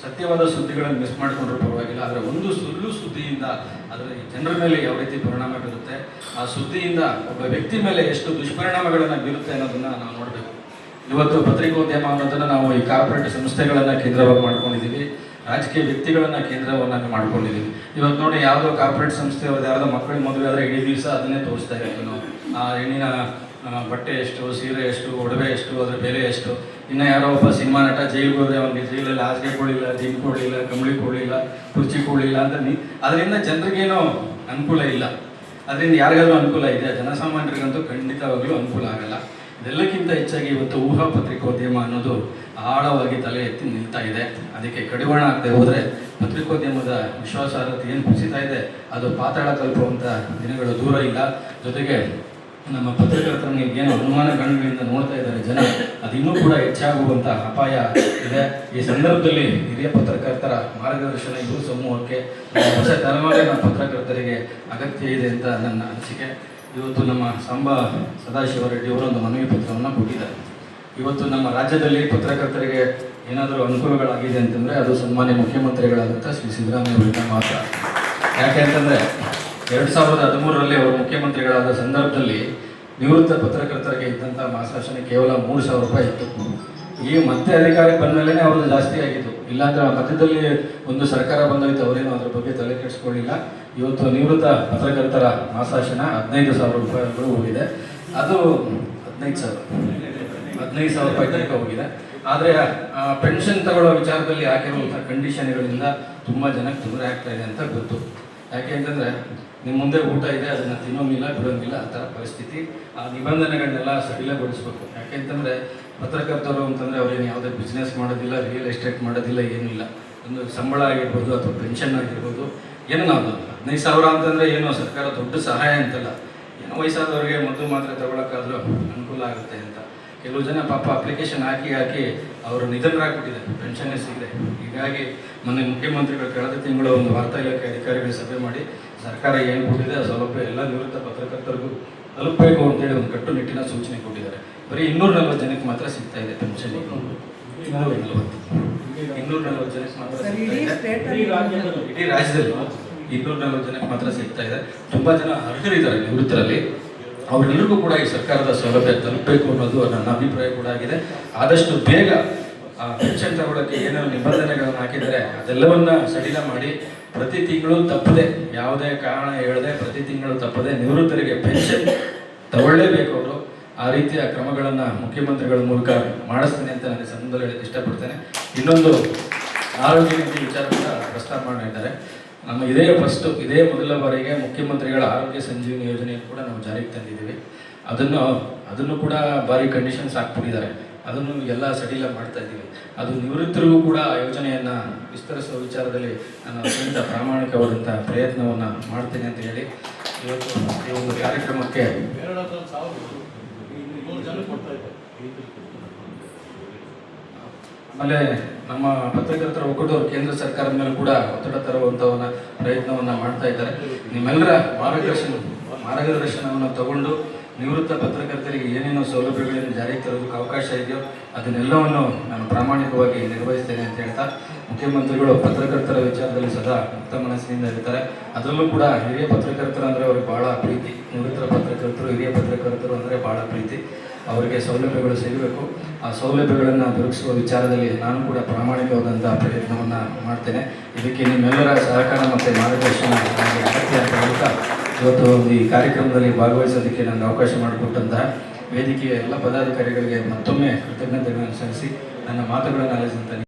ಸತ್ಯವಾದ ಸುದ್ದಿಗಳನ್ನು ಮಿಸ್ ಮಾಡಿಕೊಂಡ್ರೂ ಪರವಾಗಿಲ್ಲ, ಆದರೆ ಒಂದು ಸುಳ್ಳು ಸುದ್ದಿಯಿಂದ ಅದರ ಜನರ ಮೇಲೆ ಯಾವ ರೀತಿ ಪರಿಣಾಮ ಬೀರುತ್ತೆ, ಆ ಸುದ್ದಿಯಿಂದ ಒಬ್ಬ ವ್ಯಕ್ತಿ ಮೇಲೆ ಎಷ್ಟು ದುಷ್ಪರಿಣಾಮಗಳನ್ನು ಬೀರುತ್ತೆ ಅನ್ನೋದನ್ನು ನಾವು ನೋಡಬೇಕು. ಇವತ್ತು ಪತ್ರಿಕೋದ್ಯಮ ಅನ್ನೋದನ್ನು ನಾವು ಈ ಕಾರ್ಪೊರೇಟ್ ಸಂಸ್ಥೆಗಳನ್ನ ಕೇಂದ್ರವಾಗಿ ಮಾಡ್ಕೊಂಡಿದ್ದೀವಿ ರಾಜಕೀಯ ವ್ಯಕ್ತಿಗಳನ್ನ ಕೇಂದ್ರವನ್ನಾಗಿ ಮಾಡ್ಕೊಂಡಿದ್ದೀವಿ ಇವತ್ತು ನೋಡಿ ಯಾವುದೋ ಕಾರ್ಪೊರೇಟ್ ಸಂಸ್ಥೆ ಅವ್ರದ್ದು ಯಾವುದೋ ಮಕ್ಕಳಿಗೆ ಮದುವೆ ಆದರೆ ಇಡೀ ದಿವಸ ಅದನ್ನೇ ತೋರಿಸ್ತಾ ಇರ್ತೀವಿ ನಾವು. ಆ ಹೆಣ್ಣಿನ ಬಟ್ಟೆ ಎಷ್ಟು, ಸೀರೆ ಎಷ್ಟು, ಒಡವೆ ಎಷ್ಟು, ಅದರ ಬೆಲೆ ಎಷ್ಟು ಇನ್ನು ಯಾರೋ ಒಬ್ಬ ಸಿನಿಮಾ ನಟ ಜೈಲಿಗೆ ಹೋದ್ರೆ ಅವನಿಗೆ ಜೈಲಲ್ಲಿ ಹಾಸಿಗೆ ಕೊಡಲಿಲ್ಲ ಜಿಮ್ ಕೊಡಲಿಲ್ಲ, ಕಂಬಳಿ ಕೊಡಲಿಲ್ಲ, ಕುರ್ಚಿ ಕೊಡಲಿಲ್ಲ ಅಂತ ನೀ ಅದರಿಂದ ಜನರಿಗೇನೋ ಅನುಕೂಲ ಇಲ್ಲ. ಅದರಿಂದ ಯಾರಿಗಾದ್ರೂ ಅನುಕೂಲ ಇದೆ ಜನಸಾಮಾನ್ಯರಿಗಂತೂ ಖಂಡಿತವಾಗಲೂ ಅನುಕೂಲ ಆಗಲ್ಲ. ಇದೆಲ್ಲಕ್ಕಿಂತ ಹೆಚ್ಚಾಗಿ ಇವತ್ತು ಊಹಾ ಪತ್ರಿಕೋದ್ಯಮ ಅನ್ನೋದು ಆಳವಾಗಿ ತಲೆ ಎತ್ತಿ ನಿಲ್ತಾ ಇದೆ. ಅದಕ್ಕೆ ಕಡಿವಾಣ ಆಗದೆ ಹೋದರೆ ಪತ್ರಿಕೋದ್ಯಮದ ವಿಶ್ವಾಸಾರ್ಹತೆ ಏನು ಕುಸಿತಾ ಇದೆ, ಅದು ಪಾತಾಳ ತಲುಪುವಂಥ ದಿನಗಳು ದೂರ ಇಲ್ಲ. ಜೊತೆಗೆ ನಮ್ಮ ಪತ್ರಕರ್ತರನ್ನ ಏನು ಅನುಮಾನ ಕಣ್ಣುಗಳಿಂದ ನೋಡ್ತಾ ಇದ್ದಾರೆ ಜನ ಅದು ಇನ್ನೂ ಕೂಡ ಹೆಚ್ಚಾಗುವಂತಹ ಅಪಾಯ ಇದೆ. ಈ ಸಂದರ್ಭದಲ್ಲಿ ಹಿರಿಯ ಪತ್ರಕರ್ತರ ಮಾರ್ಗದರ್ಶನ ಯುವ ಸಮೂಹಕ್ಕೆ ನಮ್ಮ ಹೊಸ ತಲೆಮಾರಿನ ಪತ್ರಕರ್ತರಿಗೆ ಅಗತ್ಯ ಇದೆ ಅಂತ ನನ್ನ ಅನಿಸಿಕೆ. ಇವತ್ತು ನಮ್ಮ ಸಂಬ ಸದಾಶಿವ ರೆಡ್ಡಿ ಅವರು ಒಂದು ಮನವಿ ಪತ್ರವನ್ನು ಕೊಟ್ಟಿದ್ದಾರೆ. ಇವತ್ತು ನಮ್ಮ ರಾಜ್ಯದಲ್ಲಿ ಪತ್ರಕರ್ತರಿಗೆ ಏನಾದರೂ ಅನುಕೂಲಗಳಾಗಿದೆ ಅಂತಂದರೆ ಅದು ಸನ್ಮಾನ್ಯ ಮುಖ್ಯಮಂತ್ರಿಗಳಾದಂಥ ಶ್ರೀ ಸಿದ್ದರಾಮಯ್ಯ ಅವರಿಂದ ಮಾತ್ರ. ಯಾಕೆ ಅಂತಂದರೆ ಎರಡು ಸಾವಿರದ ಹದಿಮೂರರಲ್ಲಿ ಅವರು ಮುಖ್ಯಮಂತ್ರಿಗಳಾದ ಸಂದರ್ಭದಲ್ಲಿ ನಿವೃತ್ತ ಪತ್ರಕರ್ತರಿಗೆ ಇದ್ದಂಥ ಮಾಸಾಶನ ಕೇವಲ ಮೂರು ಸಾವಿರ ರೂಪಾಯಿ ಇತ್ತು. ಈ ಮತ್ತೆ ಅಧಿಕಾರಕ್ಕೆ ಬಂದಮೇಲೆ ಅವ್ರದ್ದು ಜಾಸ್ತಿ ಆಗಿತ್ತು. ಇಲ್ಲಾಂದ್ರೆ ಮಧ್ಯದಲ್ಲಿ ಒಂದು ಸರ್ಕಾರ ಬಂದೋಯ್ತು, ಅವರೇನು ಅದ್ರ ಬಗ್ಗೆ ತಲೆ ಕೆಡಿಸ್ಕೊಳ್ಳಿಲ್ಲ. ಇವತ್ತು ನಿವೃತ್ತ ಪತ್ರಕರ್ತರ ಮಾಸಾಶನ ಹದಿನೈದು ಸಾವಿರ ರೂಪಾಯಿಗಳು ಹೋಗಿದೆ. ಅದು ಹದಿನೈದು ಸಾವಿರ. ಹದಿನೈದು ಸಾವಿರ ರೂಪಾಯಿ ತನಕ ಹೋಗಿದೆ. ಆದರೆ ಪೆನ್ಷನ್ ತಗೊಳ್ಳೋ ವಿಚಾರದಲ್ಲಿ ಹಾಕಿರುವಂಥ ಕಂಡೀಷನ್ಗಳಿಂದ ತುಂಬ ಜನಕ್ಕೆ ತೊಂದರೆ ಆಗ್ತಾ ಇದೆ ಅಂತ ಗೊತ್ತು. ಯಾಕೆ ಅಂತಂದರೆ ನಿಮ್ಮ ಮುಂದೆ ಊಟ ಇದೆ, ಅದನ್ನು ತಿನ್ನೋಂಗಿಲ್ಲ, ಬಿಡೋಂಗಿಲ್ಲ, ಆ ಥರ ಪರಿಸ್ಥಿತಿ. ಆ ನಿಬಂಧನೆಗಳನ್ನೆಲ್ಲ ಸಡಿಲಗೊಳಿಸ್ಬೇಕು. ಯಾಕೆಂತಂದರೆ ಪತ್ರಕರ್ತರು ಅಂತಂದರೆ ಅವ್ರೇನು ಯಾವುದೇ ಬಿಸ್ನೆಸ್ ಮಾಡೋದಿಲ್ಲ ರಿಯಲ್ ಎಸ್ಟೇಟ್ ಮಾಡೋದಿಲ್ಲ ಏನಿಲ್ಲ ಒಂದು ಸಂಬಳ ಆಗಿರ್ಬೋದು ಅಥವಾ ಪೆನ್ಷನ್ ಆಗಿರ್ಬೋದು, ಏನೋ ನಾವು ಹದಿನೈದು ಸಾವಿರ ಅಂತಂದರೆ ಏನು ಸರ್ಕಾರ ದೊಡ್ಡ ಸಹಾಯ ಅಂತಲ್ಲ. ಏನೋ ವಯಸ್ಸಾದವ್ರಿಗೆ ಮದ್ದು ಮಾತ್ರ ತಗೊಳಕ್ಕಾದ್ರೂ ಅನುಕೂಲ ಆಗುತ್ತೆ ಅಂತ. ಕೆಲವು ಜನ ಪಾಪ ಅಪ್ಲಿಕೇಶನ್ ಹಾಕಿ ಹಾಕಿ ಅವರು ನಿಧನರಾಗ್ಬಿಟ್ಟಿದ್ದಾರೆ. ಪೆನ್ಷನ್ನೇ ಸಿಗದೆ ಹೀಗಾಗಿ ಮೊನ್ನೆ ಮುಖ್ಯಮಂತ್ರಿಗಳು ಕಳೆದ ತಿಂಗಳು ಒಂದು ವಾರ್ತಾ ಇಲಾಖೆ ಅಧಿಕಾರಿಗಳ ಸಭೆ ಮಾಡಿ ಸರ್ಕಾರ ಏನು ಕೊಟ್ಟಿದೆ ಆ ಸೌಲಭ್ಯ ಎಲ್ಲ ನಿವೃತ್ತ ಪತ್ರಕರ್ತರಿಗೂ ತಲುಪಬೇಕು ಅಂತೇಳಿ ಒಂದು ಕಟ್ಟುನಿಟ್ಟಿನ ಸೂಚನೆ ಕೊಟ್ಟಿದ್ದಾರೆ. ಬರೀ ಇನ್ನೂರ ನಲ್ವತ್ತು ಜನಕ್ಕೆ ಮಾತ್ರ ಸಿಗ್ತಾ ಇದೆ ಪೆನ್ಷನ್ ಇನ್ನೂರ ನಲ್ವತ್ತು ಇನ್ನೂರ ನಲ್ವತ್ತು ಜನಕ್ಕೆ ಮಾತ್ರ ಇಡೀ ರಾಜ್ಯದಲ್ಲಿ. ಇನ್ನೂರ ನಲವತ್ತು ಜನಕ್ಕೆ ಮಾತ್ರ ಸಿಗ್ತಾ ಇದೆ. ತುಂಬಾ ಜನ ಅರ್ಹರಿದ್ದಾರೆ ನಿವೃತ್ತರಲ್ಲಿ. ಅವರೆಲ್ಲರಿಗೂ ಕೂಡ ಈ ಸರ್ಕಾರದ ಸೌಲಭ್ಯ ತಲುಪಬೇಕು ಅನ್ನೋದು ನನ್ನ ಅಭಿಪ್ರಾಯ ಕೂಡ ಆಗಿದೆ. ಆದಷ್ಟು ಬೇಗ ಆ ಪೆನ್ಷನ್ ತಗೊಳ್ಳೋಕ್ಕೆ ಏನೇನು ನಿಬಂಧನೆಗಳನ್ನು ಹಾಕಿದರೆ ಅದೆಲ್ಲವನ್ನ ಸಡಿಲ ಮಾಡಿ ಪ್ರತಿ ತಿಂಗಳು ತಪ್ಪದೆ, ಯಾವುದೇ ಕಾರಣ ಹೇಳದೆ ಪ್ರತಿ ತಿಂಗಳು ತಪ್ಪದೆ ನಿವೃತ್ತರಿಗೆ ಪೆನ್ಷನ್ ತಗೊಳ್ಳೇಬೇಕು ಅವರು ಆ ರೀತಿಯ ಕ್ರಮಗಳನ್ನು ಮುಖ್ಯಮಂತ್ರಿಗಳ ಮೂಲಕ ಮಾಡಿಸ್ತೀನಿ ಅಂತ ನನಗೆ ಸಂದರ್ಭದಲ್ಲಿ ಹೇಳಕ್ಕೆ ಇಷ್ಟಪಡ್ತೇನೆ. ಇನ್ನೊಂದು ಆರೋಗ್ಯ ನೀತಿ ವಿಚಾರ ಕೂಡ ಪ್ರಸ್ತಾಪ ಮಾಡಿದ್ದಾರೆ ನಮ್ಮ ಇದೇ ಫಸ್ಟ್ ಇದೇ ಮೊದಲ ಬಾರಿಗೆ ಮುಖ್ಯಮಂತ್ರಿಗಳ ಆರೋಗ್ಯ ಸಂಜೀವಿನಿ ಯೋಜನೆಯನ್ನು ಕೂಡ ನಾವು ಜಾರಿಗೆ ತಂದಿದ್ದೀವಿ. ಅದನ್ನು ಅದನ್ನು ಕೂಡ ಭಾರಿ ಕಂಡೀಷನ್ಸ್ ಹಾಕ್ಬಿಟ್ಟಿದ್ದಾರೆ. ಅದನ್ನು ಎಲ್ಲ ಸಡಿಲ ಮಾಡ್ತಾ ಇದ್ದೀವಿ. ಅದು ನಿವೃತ್ತರಿಗೂ ಕೂಡ ಆ ಯೋಜನೆಯನ್ನು ವಿಸ್ತರಿಸುವ ವಿಚಾರದಲ್ಲಿ ನಾನು ಅತ್ಯಂತ ಪ್ರಾಮಾಣಿಕವಾದಂಥ ಪ್ರಯತ್ನವನ್ನು ಮಾಡ್ತೇನೆ ಅಂತ ಹೇಳಿ ಇವತ್ತು ಈ ಒಂದು ಕಾರ್ಯಕ್ರಮಕ್ಕೆ ಆಮೇಲೆ ನಮ್ಮ ಪತ್ರಕರ್ತರ ಒಕ್ಕೂಟವರು ಕೇಂದ್ರ ಸರ್ಕಾರದ ಮೇಲೆ ಕೂಡ ಒತ್ತಡ ತರುವಂಥವನ್ನ ಪ್ರಯತ್ನವನ್ನು ಮಾಡ್ತಾ ಇದ್ದಾರೆ. ನಿಮ್ಮೆಲ್ಲರ ಮಾರ್ಗದರ್ಶನ ಮಾರ್ಗದರ್ಶನವನ್ನು ತಗೊಂಡು ನಿವೃತ್ತ ಪತ್ರಕರ್ತರಿಗೆ ಏನೇನು ಸೌಲಭ್ಯಗಳನ್ನು ಜಾರಿಗೆ ತರೋದಕ್ಕೆ ಅವಕಾಶ ಇದೆಯೋ ಅದನ್ನೆಲ್ಲವನ್ನು ನಾನು ಪ್ರಾಮಾಣಿಕವಾಗಿ ನಿರ್ವಹಿಸ್ತೇನೆ ಅಂತ ಹೇಳ್ತಾ ಮುಖ್ಯಮಂತ್ರಿಗಳು ಪತ್ರಕರ್ತರ ವಿಚಾರದಲ್ಲಿ ಸದಾ ಮುಕ್ತ ಮನಸ್ಸಿನಿಂದ ಇರ್ತಾರೆ. ಅದರಲ್ಲೂ ಕೂಡ ಹಿರಿಯ ಪತ್ರಕರ್ತರು ಅಂದರೆ ಅವ್ರಿಗೆ ಭಾಳ ಪ್ರೀತಿ. ನಿವೃತ್ತ ಪತ್ರಕರ್ತರು, ಹಿರಿಯ ಪತ್ರಕರ್ತರು ಅಂದರೆ ಭಾಳ ಪ್ರೀತಿ. ಅವರಿಗೆ ಸೌಲಭ್ಯಗಳು ಸಿಗಬೇಕು. ಆ ಸೌಲಭ್ಯಗಳನ್ನು ದೊರಕಿಸುವ ವಿಚಾರದಲ್ಲಿ ನಾನು ಕೂಡ ಪ್ರಾಮಾಣಿಕವಾದಂಥ ಪ್ರಯತ್ನವನ್ನು ಮಾಡ್ತೇನೆ. ಇದಕ್ಕೆ ನಿಮ್ಮೆಲ್ಲರ ಸಹಕಾರ ಮತ್ತು ಮಾರ್ಗದರ್ಶನ ಅಗತ್ಯ ಅಂತ ಹೇಳ್ತಾ ಇವತ್ತು ಈ ಕಾರ್ಯಕ್ರಮದಲ್ಲಿ ಭಾಗವಹಿಸೋದಕ್ಕೆ ನನಗೆ ಅವಕಾಶ ಮಾಡಿಕೊಟ್ಟಂತಹ ವೇದಿಕೆಯ ಎಲ್ಲ ಪದಾಧಿಕಾರಿಗಳಿಗೆ ಮತ್ತೊಮ್ಮೆ ಕೃತಜ್ಞತೆಗಳನ್ನು ಸಲ್ಲಿಸಿ ನನ್ನ ಮಾತುಗಳನ್ನು ಆಲಿಸಿದಂತ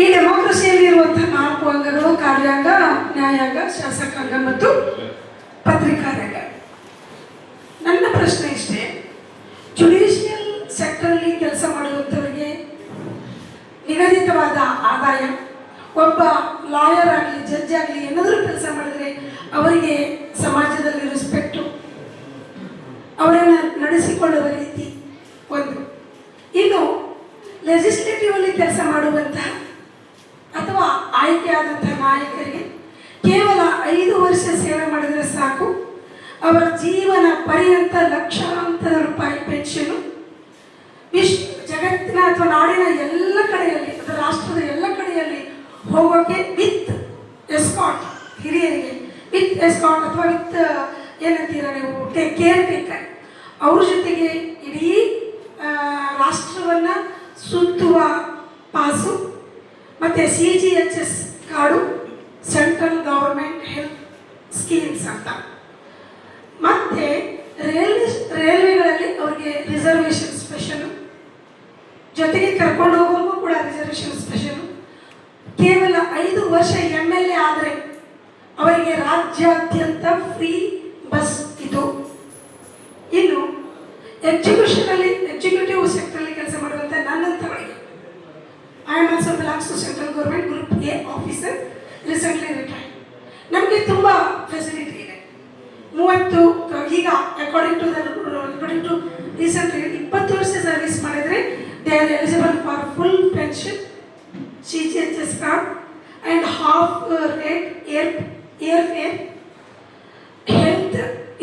ಈ ಡೆಮೋಕ್ರಸಿಯಲ್ಲಿರುವಂತಹ ನಾಲ್ಕು ಅಂಗಗಳು, ಕಾರ್ಯಾಂಗ, ನ್ಯಾಯಾಂಗ, ಶಾಸಕಾಂಗ ಮತ್ತು ಪತ್ರಿಕಾರಂಗ. ನನ್ನ ಪ್ರಶ್ನೆ ಇಷ್ಟೇ ಜುಡಿಷಿಯಲ್ ಸೆಕ್ಟರಲ್ಲಿ ಕೆಲಸ ಮಾಡುವಂಥವರಿಗೆ ನಿಗದಿತವಾದ ಆದಾಯ, ಒಬ್ಬ ಲಾಯರ್ ಆಗಲಿ ಜಡ್ಜ್ ಆಗಲಿ ಏನಾದರೂ ಕೆಲಸ ಮಾಡಿದ್ರೆ ಅವರಿಗೆ ಸಮಾಜದಲ್ಲಿ ರೆಸ್ಪೆಕ್ಟು ಅವರನ್ನು ನಡೆಸಿಕೊಳ್ಳುವ ರೀತಿ ಒಂದು. ಇನ್ನು ಲೆಜಿಸ್ಲೇಟಿವ್ ಅಲ್ಲಿ ಕೆಲಸ ಮಾಡುವಂತಹ ಅಥವಾ ಆಯ್ಕೆಯಾದಂತಹ ನಾಯಕರಿಗೆ ಕೇವಲ ಐದು ವರ್ಷ ಸೇವೆ ಮಾಡಿದರೆ ಸಾಕು. ಅವರ ಜೀವನ ಪರ್ಯಂತ ಲಕ್ಷಾಂತರ ರೂಪಾಯಿ ಪೆನ್ಷನು. ವಿಶ್ವ ಜಗತ್ತಿನ ಅಥವಾ ನಾಡಿನ ಎಲ್ಲ ಕಡೆಯಲ್ಲಿ ಅಥವಾ ರಾಷ್ಟ್ರದ ಎಲ್ಲ ಕಡೆಯಲ್ಲಿ ಹೋಗೋಕೆ ವಿತ್ ಎಸ್ಕಾಟ್ ಹಿರಿಯರಿಗೆ ವಿತ್ ಎಸ್ಕಾಟ್ ಅಥವಾ ವಿತ್ ಏನಂತೀರ ನೀವು? ಕೇರ್ ಟೇಕರ್ ಅವ್ರ ಜೊತೆಗೆ ಇಡೀ ರಾಷ್ಟ್ರವನ್ನ ಸುತ್ತುವ ಪಾಸು, ಮತ್ತು C G H S card central government health schemes ಅಂತ. ಮತ್ತೆ ರೈಲ್ವೆ ರೈಲ್ವೆಗಳಲ್ಲಿ ಅವ್ರಿಗೆ ರಿಸರ್ವೇಷನ್ ಸ್ಪೆಷಲು, ಜೊತೆಗೆ ಕರ್ಕೊಂಡು ಹೋಗೋರ್ಗೂ ಕೂಡ ರಿಸರ್ವೇಷನ್ ಸ್ಪೆಷಲು. ಕೇವಲ ಐದು ವರ್ಷ ಎಂ ಎಲ್ ಎ ಆದರೆ ಅವರಿಗೆ ರಾಜ್ಯಾದ್ಯಂತ ಫ್ರೀ ಬಸ್ ಇದು. ಇನ್ನು ಎಕ್ಸಿಕ್ಯೂಷನ್ ಅಲ್ಲಿ ಎಕ್ಸಿಕ್ಯೂಟಿವ್ ಸೆಕ್ಟರ್ ಅಲ್ಲಿ ಕೆಲಸ ಮಾಡುವಂತ ನನ್ನಂತವರಿಗೆ I am also belongs to central government group A officer recently retired ನಮಗೆ ತುಂಬ ಫೆಸಿಲಿಟಿ ಇದೆ. ಮೂವತ್ತು, ಈಗ according to according to recently ಇಪ್ಪತ್ತು ವರ್ಷ ಸರ್ವಿಸ್ ಮಾಡಿದರೆ they are eligible for full pension C G H S card and half rate air air fare health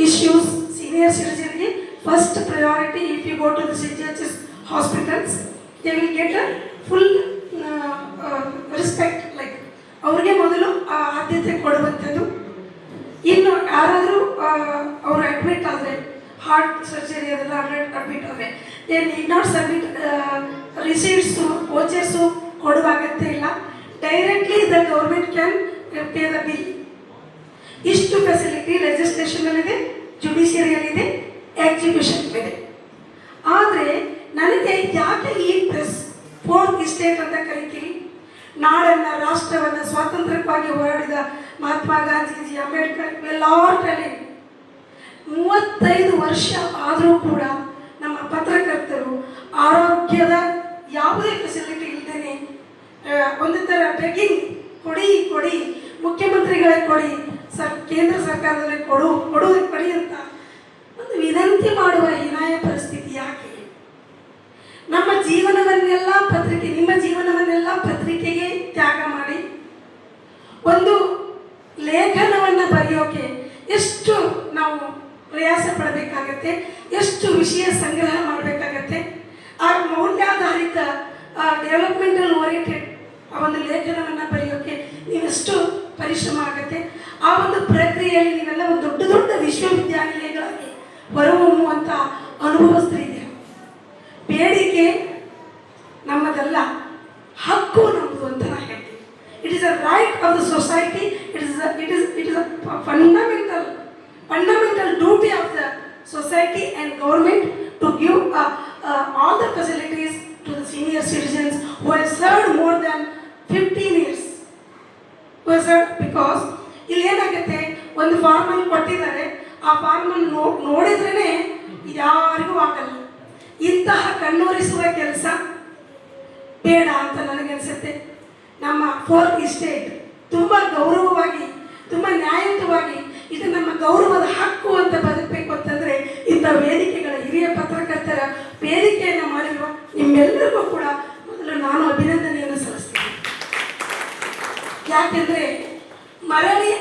issues senior ಸಿಟಿಜನ್ಗೆ first priority if you go to the C H S hospitals they will get a full respect like ಅವ್ರಿಗೆ ಮೊದಲು ಆದ್ಯತೆ ಕೊಡುವಂಥದ್ದು. ಇನ್ನು ಯಾರಾದರೂ ಅವರು admit ಆದರೆ heart surgery ಅದೆಲ್ಲ admit ಆದರೆ they need not submit receipts vouchers ಕೊಡುವ ಅಗತ್ಯ ಇಲ್ಲ. Directly the government can pay the bill ಇಷ್ಟು ಫೆಸಿಲಿಟಿ ಲೆಜಿಸ್ಲೇಷನಲ್ಲಿದೆ ಜುಡಿಷಿಯರಿಯಲ್ಲಿದೆ ಎಕ್ಸಿಕ್ಯೂಷನ್ ಆದರೆ ನನಗೆ ಯಾಕೆ ಈ ಪ್ರೆಸ್ ಫೋರ್ತ್ ಇಸ್ಟೇಟ್ ಅಂತ ಕರಿತೀರಿ? ನಾಡನ್ನ, ರಾಷ್ಟ್ರವನ್ನು ಸ್ವಾತಂತ್ರ್ಯಕ್ಕಾಗಿ ಹೋರಾಡಿದ ಮಹಾತ್ಮ ಗಾಂಧೀಜಿ, ಅಂಬೇಡ್ಕರ್, ಎಲ್ಲಾರ್ಟಲ್ಲಿ ಮೂವತ್ತೈದು ವರ್ಷ ಆದರೂ ಕೂಡ ನಮ್ಮ ಪತ್ರಕರ್ತರು ಆರೋಗ್ಯದ ಯಾವುದೇ ಫೆಸಿಲಿಟಿ ಇಲ್ಲದೇನೆ ಒಂದು ಥರ ಬೆಗಿಂಗ್ ಕೊಡಿ ಕೊಡಿ, ಮುಖ್ಯಮಂತ್ರಿಗಳೇ ಕೊಡಿ ಸರ್, ಕೇಂದ್ರ ಸರ್ಕಾರದಲ್ಲಿ ಕೊಡು ಕೊಡು ಕೊಡಿ ಅಂತ. ಒಂದು ವಿನಂತಿ ಮಾಡುವ ಹೀನಾಯ ಪರಿಸ್ಥಿತಿ ಯಾಕೆ? ನಮ್ಮ ಜೀವನವನ್ನೆಲ್ಲ ಪತ್ರಿಕೆ, ನಿಮ್ಮ ಜೀವನವನ್ನೆಲ್ಲ ಪತ್ರಿಕೆಗೆ ತ್ಯಾಗ ಮಾಡಿ, ಒಂದು ಲೇಖನವನ್ನು ಬರೆಯೋಕೆ ಎಷ್ಟು ನಾವು ಪ್ರಯಾಸ ಪಡಬೇಕಾಗತ್ತೆ, ಎಷ್ಟು ವಿಷಯ ಸಂಗ್ರಹ ಮಾಡಬೇಕಾಗತ್ತೆ, ಆ ಮೌಲ್ಯಾಧಾರಿತ ಡೆವಲಪ್ಮೆಂಟಲ್ ಓರಿಯೆಂಟೆಡ್ ಆ ಒಂದು ಲೇಖನವನ್ನು ಬರೆಯೋಕೆ ನೀವೆಷ್ಟು ಪರಿಶ್ರಮ ಆಗುತ್ತೆ ಆ ಒಂದು ಪ್ರಕ್ರಿಯೆಯಲ್ಲಿ ನೀವೆಲ್ಲ ದೊಡ್ಡ ದೊಡ್ಡ ವಿಶ್ವವಿದ್ಯಾನಿಲಯಗಳಲ್ಲಿ ಹೊರಹೊಮ್ಮುವಂಥ ಅನುಭವಸ್ಥರಿದ್ದೀರ ನಮ್ಮ ಫೋರ್ತ್ ಇಸ್ಟೇಟ್ ತುಂಬ ಗೌರವವಾಗಿ, ತುಂಬ ನ್ಯಾಯಯುತವಾಗಿ ಇದು ನಮ್ಮ ಗೌರವದ ಹಕ್ಕು ಅಂತ ಬದುಕಬೇಕು ಅಂತಂದರೆ ಇಂಥ ವೇದಿಕೆಗಳ ಹಿರಿಯ ಪತ್ರಕರ್ತರ ವೇದಿಕೆಯನ್ನು ಮಾಡಿರುವ ನಿಮ್ಮೆಲ್ಲರಿಗೂ ಕೂಡ ಮೊದಲು ನಾನು ಅಭಿನಂದನೆಯನ್ನು ಸಲ್ಲಿಸ್ತೀನಿ. ಯಾಕೆಂದರೆ ಮರಳಿ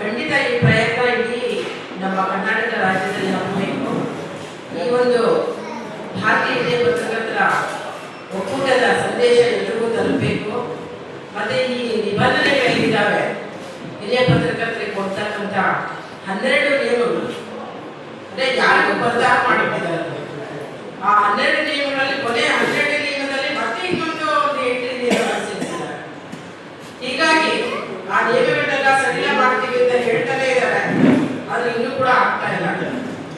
ಖಂಡಿತ ಈ ಪ್ರಯತ್ನ ಇಡೀ ನಮ್ಮ ಕರ್ನಾಟಕ ರಾಜ್ಯದಲ್ಲಿ ಈ ಒಂದು ಭಾರತೀಯ ಹಿರಿಯ ಪತ್ರಕರ್ತರ ಒಕ್ಕೂಟದ ಸಂದೇಶ ಎಲ್ಲರಿಗೂ ತಲುಪಬೇಕು. ಮತ್ತೆ ಈ ನಿಬಂಧನೆಗಳಿದ್ದಾವೆ ಹಿರಿಯ ಪತ್ರಕರ್ತರಿಗೆ ಕೊಡ್ತಕ್ಕಂಥ ಹನ್ನೆರಡು ನಿಯಮಗಳು. ಅಂದ್ರೆ ಯಾರಿಗೂ ಪ್ರಚಾರ ಮಾಡಿಟ್ಟಿದ್ದಾರೆ. ಆ ಹನ್ನೆರಡು ನಿಯಮಗಳಲ್ಲಿ ಕೊನೆ ಹನ್ನೆರಡು ನಿಯಮದಲ್ಲಿ ಮತ್ತೆ ಇನ್ನೊಂದು ಒಂದು ಎಂಟು ನಿಯಮ ಹೀಗಾಗಿ ಆ ನಿಯಮಗಳನ್ನೆಲ್ಲ ಸಡಿಲ ಮಾಡ್ತೀವಿ ಅಂತ ಹೇಳ್ತಾನೆ ಇದ್ದಾರೆ. ಆದ್ರೆ ಇನ್ನೂ ಕೂಡ ಆಗ್ತಾ ಇಲ್ಲ.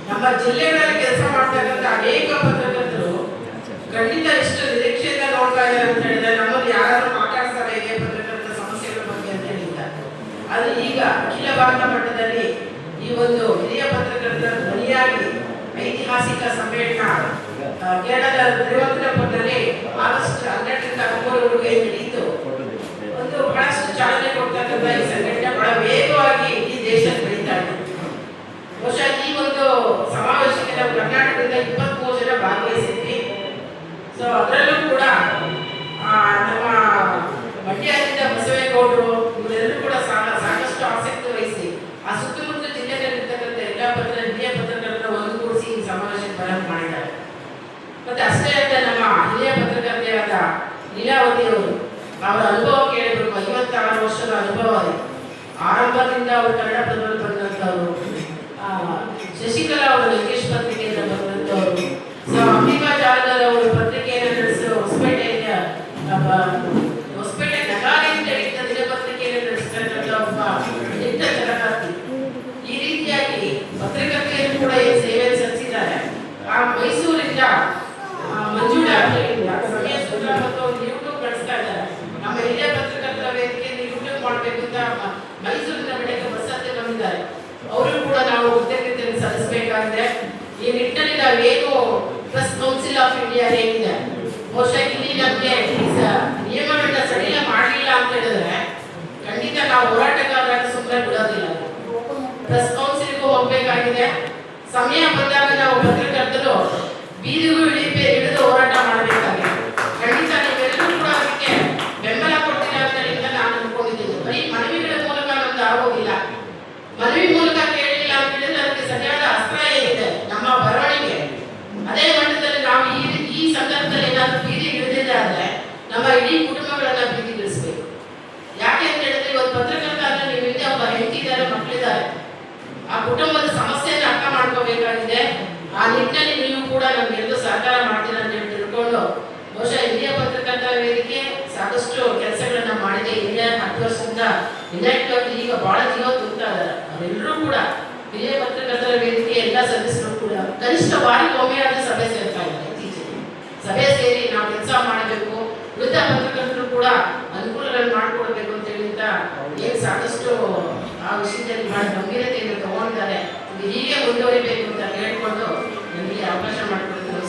ನಮ್ಮ ಜಿಲ್ಲೆಗಳಲ್ಲಿ ಕೆಲಸ ಮಾಡ್ತಕ್ಕಂಥ ಅನೇಕ ಪತ್ರಕರ್ತರು ಖಂಡಿತ ಎಷ್ಟು ನಿರೀಕ್ಷೆಯಿಂದ ನೋಡ್ತಾ ಇದ್ದಾರೆ ಅಂತ ಹೇಳಿದ್ರೆ ನಮ್ಮಲ್ಲಿ ಯಾರಾದ್ರೂ ಮಾತಾಡ್ತಾರೆ ಇದೆ ಪತ್ರಕರ್ತರ ಸಮಸ್ಯೆಗಳ ಬಗ್ಗೆ ಅಂತ ಹೇಳಿದ್ದಾರೆ ಆದ್ರೆ ಈಗ ಅಖಿಲ ಭಾರತ ಮಟ್ಟದಲ್ಲಿ ಈ ಒಂದು ಹಿರಿಯ ಪತ್ರಕರ್ತರ ಧ್ವನಿಯಾಗಿ ಐತಿಹಾಸಿಕ ಸಮ್ಮೇಳನ ಆ, ಕೇರಳದ ತಿರುವನಂತಪುರದಲ್ಲಿ ಆಗಸ್ಟ್ ಹನ್ನೆರಡರಿಂದ ಹದಿಮೂರವರೆಗೆ ನಡೆಯಿತು ಒಂದು ಬಹಳಷ್ಟು ಚಾಲನೆ ಕೊಡ್ತಕ್ಕಂಥ ಈ ಸಂಘಟನೆ ಬಹಳ ವೇಗವಾಗಿ ಇಡೀ ದೇಶ ಬೆಳೀತಾ ಇದೆ. ಬಹುಶಃ ಈ ಒಂದು ಸಮಾವೇಶಕ್ಕೆ ನಾವು ಕರ್ನಾಟಕದಿಂದ ಇಪ್ಪತ್ಮೂರು ಜನ ಭಾಗವಹಿಸಿದ್ವಿ. ಸೊ ಅದರಲ್ಲೂ ಕೂಡ ಆ, ನಮ್ಮ ಮಂಡ್ಯದಿಂದ ಬಸವೇಗೌಡರು ಇವರೆಲ್ಲರೂ ಕೂಡ ಸಾ- ಸಾಕಷ್ಟು ಆಸಕ್ತಿ ವಹಿಸಿ ಆ ಸುತ್ತಮುತ್ತ ಜಿಲ್ಲೆಯಲ್ಲಿರ್ತಕ್ಕಂಥ ಎಲ್ಲ ಪತ್ರ ಹಿರಿಯ ಪತ್ರಕರ್ತರ ಒಂದುಗೂಡಿಸಿ ಈ ಸಮಾವೇಶ ಬರಲು ಮಾಡಿದ್ದಾರೆ ಮತ್ತೆ ಅಷ್ಟೇ ಅಲ್ಲ ನಮ್ಮ ಹಿರಿಯ ಪತ್ರಕರ್ತೆಯಾದ ಲೀಲಾವತಿ ಅವರು ಅವರ ಅನುಭವ ಕೇಳಬೇಕು ಐವತ್ತಾರು ವರ್ಷದ ಆರಂಭದಿಂದ ಅವರು ಕನ್ನಡ ಪತ್ರದಲ್ಲಿ ಬಂದಂಥವ್ರು ಶಶಿಕಲಾ ಅವರು ಲಂಕೇಶ್ ಪತ್ರಿಕೆಯಿಂದ ಬಂದಂಥವರು ಸೊ ಅಂಬಿಕಾ ಜಾಲಗರ್ ಅವರು ಪತ್ರಿಕೆಯನ್ನು ನಡೆಸಿದ ಹೊಸಪೇಟೆಯ ಹೊಸಪೇಟೆ ನಗಾರಿಯಿಂದ ಹಿಡಿದ ದಿನಪತ್ರಿಕೆಯನ್ನು ನಡೆಸ್ತಕ್ಕಂಥ ಒಬ್ಬ ಈ ರೀತಿಯಾಗಿ ಪತ್ರಕರ್ತೆಯರು ಕೂಡ ಸೇವೆ ಸಲ್ಲಿಸಿದ್ದಾರೆ. ಆ ಮೈಸೂರಿಂದ ಮಂಜುಳಾ ಅವರಿಂದ ಸಮಯ ಸೂತ್ರ ಮತ್ತು ಒಂದು ಯೂಟ್ಯೂಬ್ ನಡೆಸ್ತಾ ಇದ್ದಾರೆ ನಮ್ಮ ಹಿರಿಯ ಪತ್ರಕರ್ತರ ವೇದಿಕೆಯಲ್ಲಿ ಯೂಟ್ಯೂಬ್ ಮಾಡಬೇಕು ಅಂತ ಮ- ಮೈಸೂರಿನ ಬೆಳಗ್ಗೆ ಬಸ್ ಹತ್ತಿ ಬಂದಿದ್ದಾರೆ ಅವರು ಕೂಡ ನಾವು ಕೃತಜ್ಞತೆಯನ್ನು ಸಲ್ಲಿಸಬೇಕಾಗಿದೆ ಈ ನಿಟ್ಟಿನಲ್ಲಿ ನಾವೇನು ಪ್ರೆಸ್ ಕೌನ್ಸಿಲ್ ಆಫ್ ಇಂಡಿಯಾ ಹೇಗಿದೆ ಬಹುಶಃ ಇಲ್ಲಿ ನಮಗೆ ನಿಯಮಗಳನ್ನ ಸಡಿಲ ಮಾಡಲಿಲ್ಲ ಅಂತ ಹೇಳಿದ್ರೆ ಖಂಡಿತ ನಾವು ಹೋರಾಟಗಾರರಾಗಿ ಸುಮ್ಮನೆ ಬಿಡೋದಿಲ್ಲ. ಪ್ರೆಸ್ ಕೌನ್ಸಿಲ್ಗೂ ಹೋಗ್ಬೇಕಾಗಿದೆ. ಸಮಯ ಬಂದಾಗ ನಾವು ಪತ್ರಕರ್ತರು ಬೀದಿಗೂ ಇಳಿದು ಹೋರಾಟ ಮಾಡಬೇಕಾಗಿದೆ. ಖಂಡಿತ ನೀವೆಲ್ಲರೂ ಕೂಡ ಅದಕ್ಕೆ ಬೆಂಬಲ ಕೊಡ್ತೀರಾ ಅಂತ ಹೇಳಿ ನಾನು ಅನ್ಕೊಂಡಿದ್ದೀನಿ ಬರೀ ಮನವಿಗಳ ಮೂಲಕ ನಮ್ದು ಆಗೋದಿಲ್ಲ ಮನವಿ ಮೂಲಕ ಕೇಳಲಿಲ್ಲ ಅಂತ ಹೇಳಿದ್ರೆ ಅದಕ್ಕೆ ಸರಿಯಾದ ಅಸ್ತ್ರ ಏನಿದೆ ನಮ್ಮ ಬರವಣಿಗೆ ಅದೇ ಮಟ್ಟದಲ್ಲಿ ನಾವು ಈ ರೀತಿ- ಈ ಸಂದರ್ಭದಲ್ಲಿ ಏನಾದ್ರು ಬೀದಿಗೆ ಇಳಿದಿದೆ ಆದ್ರೆ ನಮ್ಮ ಇಡೀ ಕುಟುಂಬಗಳನ್ನ ಬೀದಿಗಿಳಿಸ್ಬೇಕು ಯಾಕೆ ಅಂತ ಹೇಳಿದ್ರೆ ಇವತ್ತು ಪತ್ರಕರ್ತ ಅಂದ್ರೆ ನೀವು ಹಿಂದೆ ಒಬ್ಬ ಹೆಂಡತಿದ್ದಾರೆ ಮಕ್ಕಳಿದ್ದಾರೆ ಆ ಕುಟುಂಬದ ಸಮಸ್ಯೆಯನ್ನು ಅರ್ಥ ಮಾಡ್ಕೋಬೇಕಾಗಿದೆ. ಆ ನಿಟ್ಟಿನಲ್ಲಿ ನೀವು ಕೂಡ ನಮ್ಗೆಲ್ಲೂ ಸಹಕಾರ ಮಾಡ್ತೀರಾ ಅಂತ ಹೇಳಿ ತಿಳ್ಕೊಂಡು, ಬಹುಶಃ ಹಿರಿಯ ಪತ್ರಕರ್ತರ ವೇದಿಕೆ ಸಾಕಷ್ಟು ಕೆಲಸಗಳನ್ನ ಮಾಡಿದೆ. ಹಿರಿಯ ಹತ್ತು ವರ್ಷದಿಂದ ಈಗ ಬಹಳ ಜೀವ ತುಂಬ್ತಾ ಇದ್ದಾರೆ. ಅವರೆಲ್ಲರೂ ಕೂಡ ಹಿರಿಯ ಪತ್ರಕರ್ತರ ವೇದಿಕೆ ಎಲ್ಲ ಸದಸ್ಯರು ಕೂಡ, ಕನಿಷ್ಠ ವಾರಕ್ಕೊಮ್ಮೆ ಆದ ಸಭೆ ಸೇರ್ತಾ ಇದ್ದಾರೆ ಇತ್ತೀಚೆಗೆ. ಸಭೆ ಸೇರಿ ನಾವು ಕೆಲಸ ಮಾಡಬೇಕು. ದಲಿತ ಪತ್ರಕರ್ತರು ಕೂಡ ಅನುಕೂಲಗಳನ್ನು ಮಾಡಿಕೊಡ್ಬೇಕು ಅಂತ ಹೇಳಿದ ಏನ್ ಸಾಕಷ್ಟು ಆ ವಿಷಯದಲ್ಲಿ ಬಹಳ ಗಂಭೀರತೆಯನ್ನು ತಗೊಂಡಿದ್ದಾರೆ. ಹೀಗೆ ಮುಂದುವರಿಬೇಕು ಅಂತ ಹೇಳ್ಕೊಂಡು ನಮಗೆ ಅವಕಾಶ ಮಾಡಿಕೊಡ್ತಾರೆ